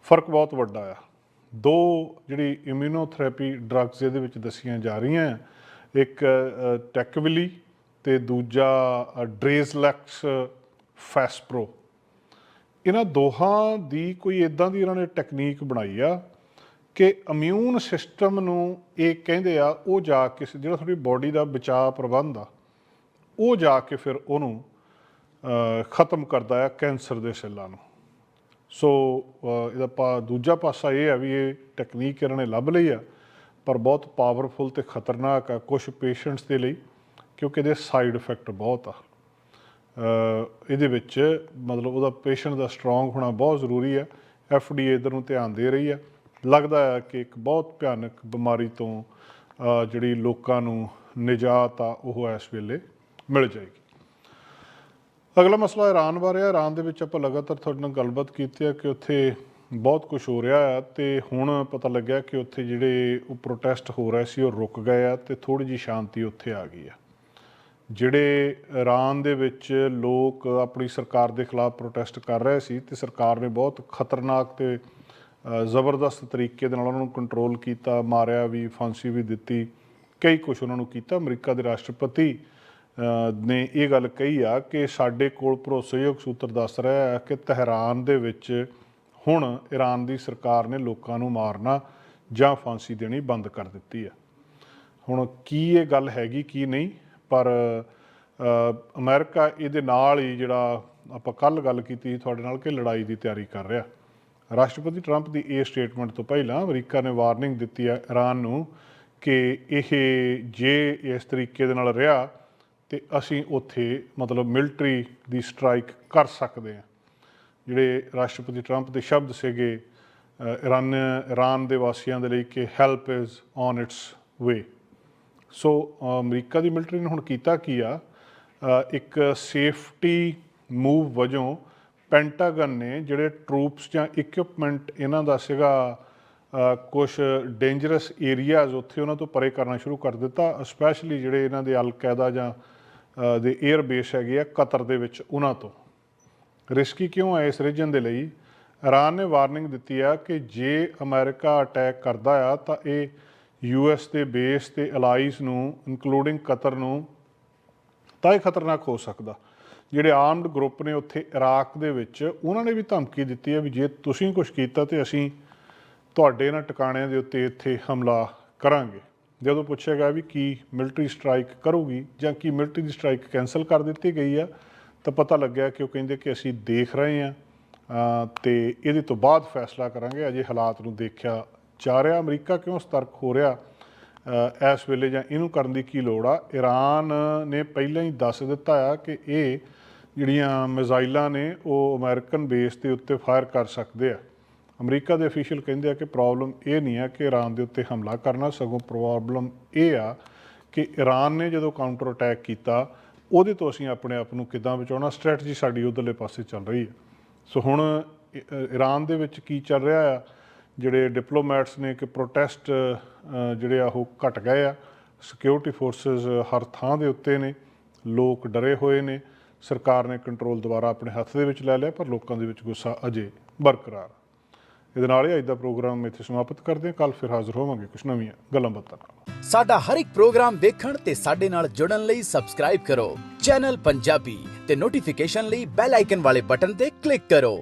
S1: ਫ਼ਰਕ ਬਹੁਤ ਵੱਡਾ ਆ। ਦੋ ਜਿਹੜੀ ਇਮਿਊਨੋਥੈਰੇਪੀ ਡਰੱਗਸ ਇਹਦੇ ਵਿੱਚ ਦੱਸੀਆਂ ਜਾ ਰਹੀਆਂ ਆ। ਇੱਕ ਟੈਕਵਿਲੀ ਤੇ ਦੂਜਾ ਅ, ਡਰੇਜ਼ਲੈਕਸ ਫੈਸਪਰੋ ਇਹਨਾਂ ਦੋਹਾਂ ਦੀ ਕੋਈ ਇਦਾਂ ਦੀ ਇਹਨਾਂ ਨੇ ਟੈਕਨੀਕ ਬਣਾਈ ਆ ਕਿ ਇਮਿਊਨ ਸਿਸਟਮ ਨੂੰ ਇਹ ਕਹਿੰਦੇ ਆ, ਉਹ ਜਾ ਕੇ ਜਿਹੜਾ ਤੁਹਾਡੀ ਬਾਡੀ ਦਾ ਬਚਾਅ ਪ੍ਰਬੰਧ ਆ, ਉਹ ਜਾ ਕੇ ਫਿਰ ਉਹਨੂੰ ਖਤਮ ਕਰਦਾ ਆ ਕੈਂਸਰ ਦੇ ਸੈੱਲਾਂ ਨੂੰ। ਸੋ ਇਹਦਾ ਪਾ, ਦੂਜਾ ਪਾਸਾ ਇਹ ਆ ਵੀ ਇਹ ਟੈਕਨੀਕ ਇਹਨਾਂ ਨੇ ਲੱਭ ਲਈ ਆ, ਪਰ ਬਹੁਤ ਪਾਵਰਫੁਲ ਤੇ ਖਤਰਨਾਕ ਆ ਕੁਝ ਪੇਸ਼ੈਂਟਸ ਦੇ ਲਈ, ਕਿਉਂਕਿ ਇਹਦੇ ਸਾਈਡ ਇਫੈਕਟ ਬਹੁਤ ਆ। ਇਹਦੇ ਵਿੱਚ ਮਤਲਬ ਉਹਦਾ ਪੇਸ਼ੈਂਟ ਦਾ ਸਟਰੋਂਗ ਹੋਣਾ ਬਹੁਤ ਜ਼ਰੂਰੀ ਆ ਏ ਇਧਰ ਨੂੰ ਧਿਆਨ ਦੇ ਰਹੀ ਆ ਲੱਗਦਾ ਹੈ ਕਿ ਇੱਕ ਬਹੁਤ ਭਿਆਨਕ ਬਿਮਾਰੀ ਤੋਂ ਜਿਹੜੀ ਲੋਕਾਂ ਨੂੰ ਨਿਜਾਤ ਆ, ਉਹ ਇਸ ਵੇਲੇ ਮਿਲ ਜਾਏਗੀ। ਅਗਲਾ ਮਸਲਾ ਇਰਾਨ ਬਾਰੇ ਆ ਇਰਾਨ ਦੇ ਵਿੱਚ ਆਪਾਂ ਲਗਾਤਾਰ ਤੁਹਾਡੇ ਨਾਲ ਗੱਲਬਾਤ ਕੀਤੀ ਹੈ ਕਿ ਉੱਥੇ ਬਹੁਤ ਕੁਝ ਹੋ ਰਿਹਾ ਆ ਤੇ ਹੁਣ ਪਤਾ ਲੱਗਿਆ ਕਿ ਉੱਥੇ ਜਿਹੜੇ ਉਹ ਪ੍ਰੋਟੈਸਟ ਹੋ ਰਹੇ ਸੀ, ਉਹ ਰੁਕ ਗਏ ਆ ਤੇ ਥੋੜੀ ਜੀ ਸ਼ਾਂਤੀ ਉੱਥੇ ਆ ਗਈ ਆ ਜਿਹੜੇ ਇਰਾਨ ਦੇ ਵਿੱਚ ਲੋਕ ਆਪਣੀ ਸਰਕਾਰ ਦੇ ਖਿਲਾਫ ਪ੍ਰੋਟੈਸਟ ਕਰ ਰਹੇ ਸੀ ਤੇ ਸਰਕਾਰ ਨੇ ਬਹੁਤ ਖਤਰਨਾਕ ਤੇ ਜ਼ਬਰਦਸਤ ਤਰੀਕੇ ਦੇ ਨਾਲ ਉਹਨਾਂ ਨੂੰ ਕੰਟਰੋਲ ਕੀਤਾ, ਮਾਰਿਆ ਵੀ, ਫਾਂਸੀ ਵੀ ਦਿੱਤੀ, ਕਈ ਕੁਝ ਉਹਨਾਂ ਨੂੰ ਕੀਤਾ। ਅਮਰੀਕਾ ਦੇ ਰਾਸ਼ਟਰਪਤੀ ਨੇ ਇਹ ਗੱਲ ਕਹੀ ਆ ਕਿ ਸਾਡੇ ਕੋਲ ਭਰੋਸੇਯੋਗ ਸੂਤਰ ਦੱਸ ਰਿਹਾ ਹੈ ਕਿ ਤਹਿਰਾਨ ਦੇ ਵਿੱਚ ਹੁਣ ਈਰਾਨ ਦੀ ਸਰਕਾਰ ਨੇ ਲੋਕਾਂ ਨੂੰ ਮਾਰਨਾ ਜਾਂ ਫਾਂਸੀ ਦੇਣੀ ਬੰਦ ਕਰ ਦਿੱਤੀ ਆ ਹੁਣ ਕੀ ਇਹ ਗੱਲ ਹੈਗੀ, ਕੀ ਨਹੀਂ? ਪਰ ਅ, ਅਮਰੀਕਾ ਇਹਦੇ ਨਾਲ ਹੀ ਜਿਹੜਾ ਆਪਾਂ ਕੱਲ ਗੱਲ ਕੀਤੀ ਸੀ ਤੁਹਾਡੇ ਨਾਲ ਕਿ ਲੜਾਈ ਦੀ ਤਿਆਰੀ ਕਰ ਰਿਹਾ। ਰਾਸ਼ਟਰਪਤੀ ਟਰੰਪ ਦੀ ਇਹ ਸਟੇਟਮੈਂਟ ਤੋਂ ਪਹਿਲਾਂ ਅਮਰੀਕਾ ਨੇ ਵਾਰਨਿੰਗ ਦਿੱਤੀ ਹੈ ਈਰਾਨ ਨੂੰ ਕਿ ਇਹ ਜੇ ਇਸ ਤਰੀਕੇ ਦੇ ਨਾਲ ਰਿਹਾ ਤੇ ਅਸੀਂ ਉੱਥੇ ਮਤਲਬ ਮਿਲਟਰੀ ਦੀ ਸਟ੍ਰਾਈਕ ਕਰ ਸਕਦੇ ਹਾਂ। ਜਿਹੜੇ ਰਾਸ਼ਟਰਪਤੀ ਟਰੰਪ ਦੇ ਸ਼ਬਦ ਸੀਗੇ ਅ, ਇਰਾਨ ਇਰਾਨ ਦੇ ਵਾਸੀਆਂ ਦੇ ਲਈ ਕਿ help is on its way so America the military ਨੇ ਹੁਣ ਕੀਤਾ ਕੀ ਆ? ਇੱਕ ਸੇਫਟੀ ਮੂਵ ਵਜੋਂ ਪੈਂਟਾਗਨ ਨੇ ਜਿਹੜੇ ਟਰੂਪਸ ਜਾਂ ਇਕਵਿਪਮੈਂਟ ਇਹਨਾਂ ਦਾ ਸੀਗਾ ਕੁਝ ਡੇਂਜਰਸ ਏਰੀਆਜ਼ ਉੱਥੇ ਉਹਨਾਂ ਤੋਂ ਪਰੇ ਕਰਨਾ ਸ਼ੁਰੂ ਕਰ ਦਿੱਤਾ ਸਪੈਸ਼ਲੀ ਜਿਹੜੇ ਇਹਨਾਂ ਦੇ ਅਲ ਕਾਇਦਾ ਜਾਂ ਦੇ 에ਅਰ ਬੇਸ ਹੈਗੇ ਆ ਕਤਰ ਦੇ ਵਿੱਚ ਉਹਨਾਂ ਤੋਂ। ਰਿਸਕੀ ਕਿਉਂ ਹੈ ਇਸ ਰੀਜਨ ਦੇ ਲਈ? ਇਰਾਨ ਨੇ ਵਾਰਨਿੰਗ ਦਿੱਤੀ ਆ ਕਿ ਜੇ ਅਮਰੀਕਾ ਅਟੈਕ ਕਰਦਾ ਆ ਤਾਂ ਇਹ ਯੂਐਸ ਦੇ ਬੇਸ ਤੇ ਅਲਾਈਜ਼ ਨੂੰ ਇਨਕਲੂਡਿੰਗ ਕਤਰ ਨੂੰ ਤਾਂ ਇਹ ਖਤਰਨਾਕ ਹੋ ਸਕਦਾ। ਜਿਹੜੇ ਆਰਮਡ ਗਰੁੱਪ ਨੇ ਉੱਥੇ ਇਰਾਕ ਦੇ ਵਿੱਚ ਉਹਨਾਂ ਨੇ ਵੀ ਧਮਕੀ ਦਿੱਤੀ ਹੈ ਵੀ ਜੇ ਤੁਸੀਂ ਕੁਝ ਕੀਤਾ ਤੇ ਅਸੀਂ ਤੁਹਾਡੇ ਇਹਨਾਂ ਟਿਕਾਣਿਆਂ ਦੇ ਉੱਤੇ ਇੱਥੇ ਹਮਲਾ ਕਰਾਂਗੇ। ਜਦੋਂ ਪੁੱਛਿਆ ਗਿਆ ਵੀ ਕੀ ਮਿਲਟਰੀ ਸਟ੍ਰਾਈਕ ਕਰੂਗੀ ਜਾਂ ਕੀ ਮਿਲਟਰੀ ਦੀ ਸਟ੍ਰਾਈਕ ਕੈਨਸਲ ਕਰ ਦਿੱਤੀ ਗਈ ਆ ਤਾਂ ਪਤਾ ਲੱਗਿਆ ਕਿ ਉਹ ਕਹਿੰਦੇ ਕਿ ਅਸੀਂ ਦੇਖ ਰਹੇ ਹਾਂ ਅ, ਤੇ ਇਹਦੇ ਤੋਂ ਬਾਅਦ ਫੈਸਲਾ ਕਰਾਂਗੇ। ਅਜੇ ਹਾਲਾਤ ਨੂੰ ਦੇਖਿਆ ਜਾ ਰਿਹਾ, ਅਮਰੀਕਾ ਕਿਉਂ ਸਤਰਕ ਹੋ ਰਿਹਾ? ਇਸ ਵੇਲੇ ਜਾਂ ਇਹਨੂੰ ਕਰਨ ਦੀ ਕੀ ਲੋੜ ਆ? ਈਰਾਨ ਨੇ ਪਹਿਲਾਂ ਹੀ ਦੱਸ ਦਿੱਤਾ ਆ ਕਿ ਇਹ ਜਿਹੜੀਆਂ ਮਿਜ਼ਾਈਲਾਂ ਨੇ, ਉਹ ਅਮਰੀਕਨ ਬੇਸ ਦੇ ਉੱਤੇ ਫਾਇਰ ਕਰ ਸਕਦੇ ਆ। ਅਮਰੀਕਾ ਦੇ ਅਫੀਸ਼ੀਅਲ ਕਹਿੰਦੇ ਆ ਕਿ ਪ੍ਰੋਬਲਮ ਇਹ ਨਹੀਂ ਆ ਕਿ ਈਰਾਨ ਦੇ ਉੱਤੇ ਹਮਲਾ ਕਰਨਾ, ਸਗੋਂ ਪ੍ਰੋਬਲਮ ਇਹ ਆ ਕਿ ਈਰਾਨ ਨੇ ਜਦੋਂ ਕਾਊਂਟਰ ਅਟੈਕ ਕੀਤਾ, ਉਹਦੇ ਤੋਂ ਅਸੀਂ ਆਪਣੇ ਆਪ ਨੂੰ ਕਿੱਦਾਂ ਬਚਾਉਣਾ? ਸਟ੍ਰੈਟਜੀ ਸਾਡੀ ਉਧਰਲੇ ਪਾਸੇ ਚੱਲ ਰਹੀ ਹੈ ਸੋ ਹੁਣ ਈਰਾਨ ਦੇ ਵਿੱਚ ਕੀ ਚੱਲ ਰਿਹਾ ਆ? ਜਿਹੜੇ ਡਿਪਲੋਮੈਟਸ ਨੇ ਕਿ ਪ੍ਰੋਟੈਸਟ ਜਿਹੜੇ ਆ ਉਹ ਘਟ ਗਏ ਆ। ਸਿਕਿਉਰਿਟੀ ਫੋਰਸਸ ਹਰ ਥਾਂ ਦੇ ਉੱਤੇ ਨੇ। ਲੋਕ ਡਰੇ ਹੋਏ ਨੇ। ਸਰਕਾਰ ਨੇ ਕੰਟਰੋਲ ਦੁਬਾਰਾ ਆਪਣੇ ਹੱਥ ਦੇ ਵਿੱਚ ਲੈ ਲਿਆ, ਪਰ ਲੋਕਾਂ ਦੇ ਵਿੱਚ ਗੁੱਸਾ ਅਜੇ ਬਰਕਰਾਰ। ਇਹਦੇ ਨਾਲ ਹੀ ਅੱਜ ਦਾ ਪ੍ਰੋਗਰਾਮ ਇੱਥੇ ਸਮਾਪਤ ਕਰਦੇ ਹਾਂ। ਕੱਲ ਫਿਰ ਹਾਜ਼ਰ ਹੋਵਾਂਗੇ ਕੁਝ ਨਵੀਆਂ ਗੱਲਾਂ ਬਾਤਾਂ ਨਾਲ।
S2: ਸਾਡਾ ਹਰ ਇੱਕ ਪ੍ਰੋਗਰਾਮ ਦੇਖਣ ਤੇ ਸਾਡੇ ਨਾਲ ਜੁੜਨ ਲਈ ਸਬਸਕ੍ਰਾਈਬ ਕਰੋ। ਚੈਨਲ ਪੰਜਾਬੀ ਤੇ ਨੋਟੀਫਿਕੇਸ਼ਨ ਲਈ ਬੈਲ ਆਈਕਨ ਵਾਲੇ ਬਟਨ ਤੇ ਕਲਿੱਕ ਕਰੋ।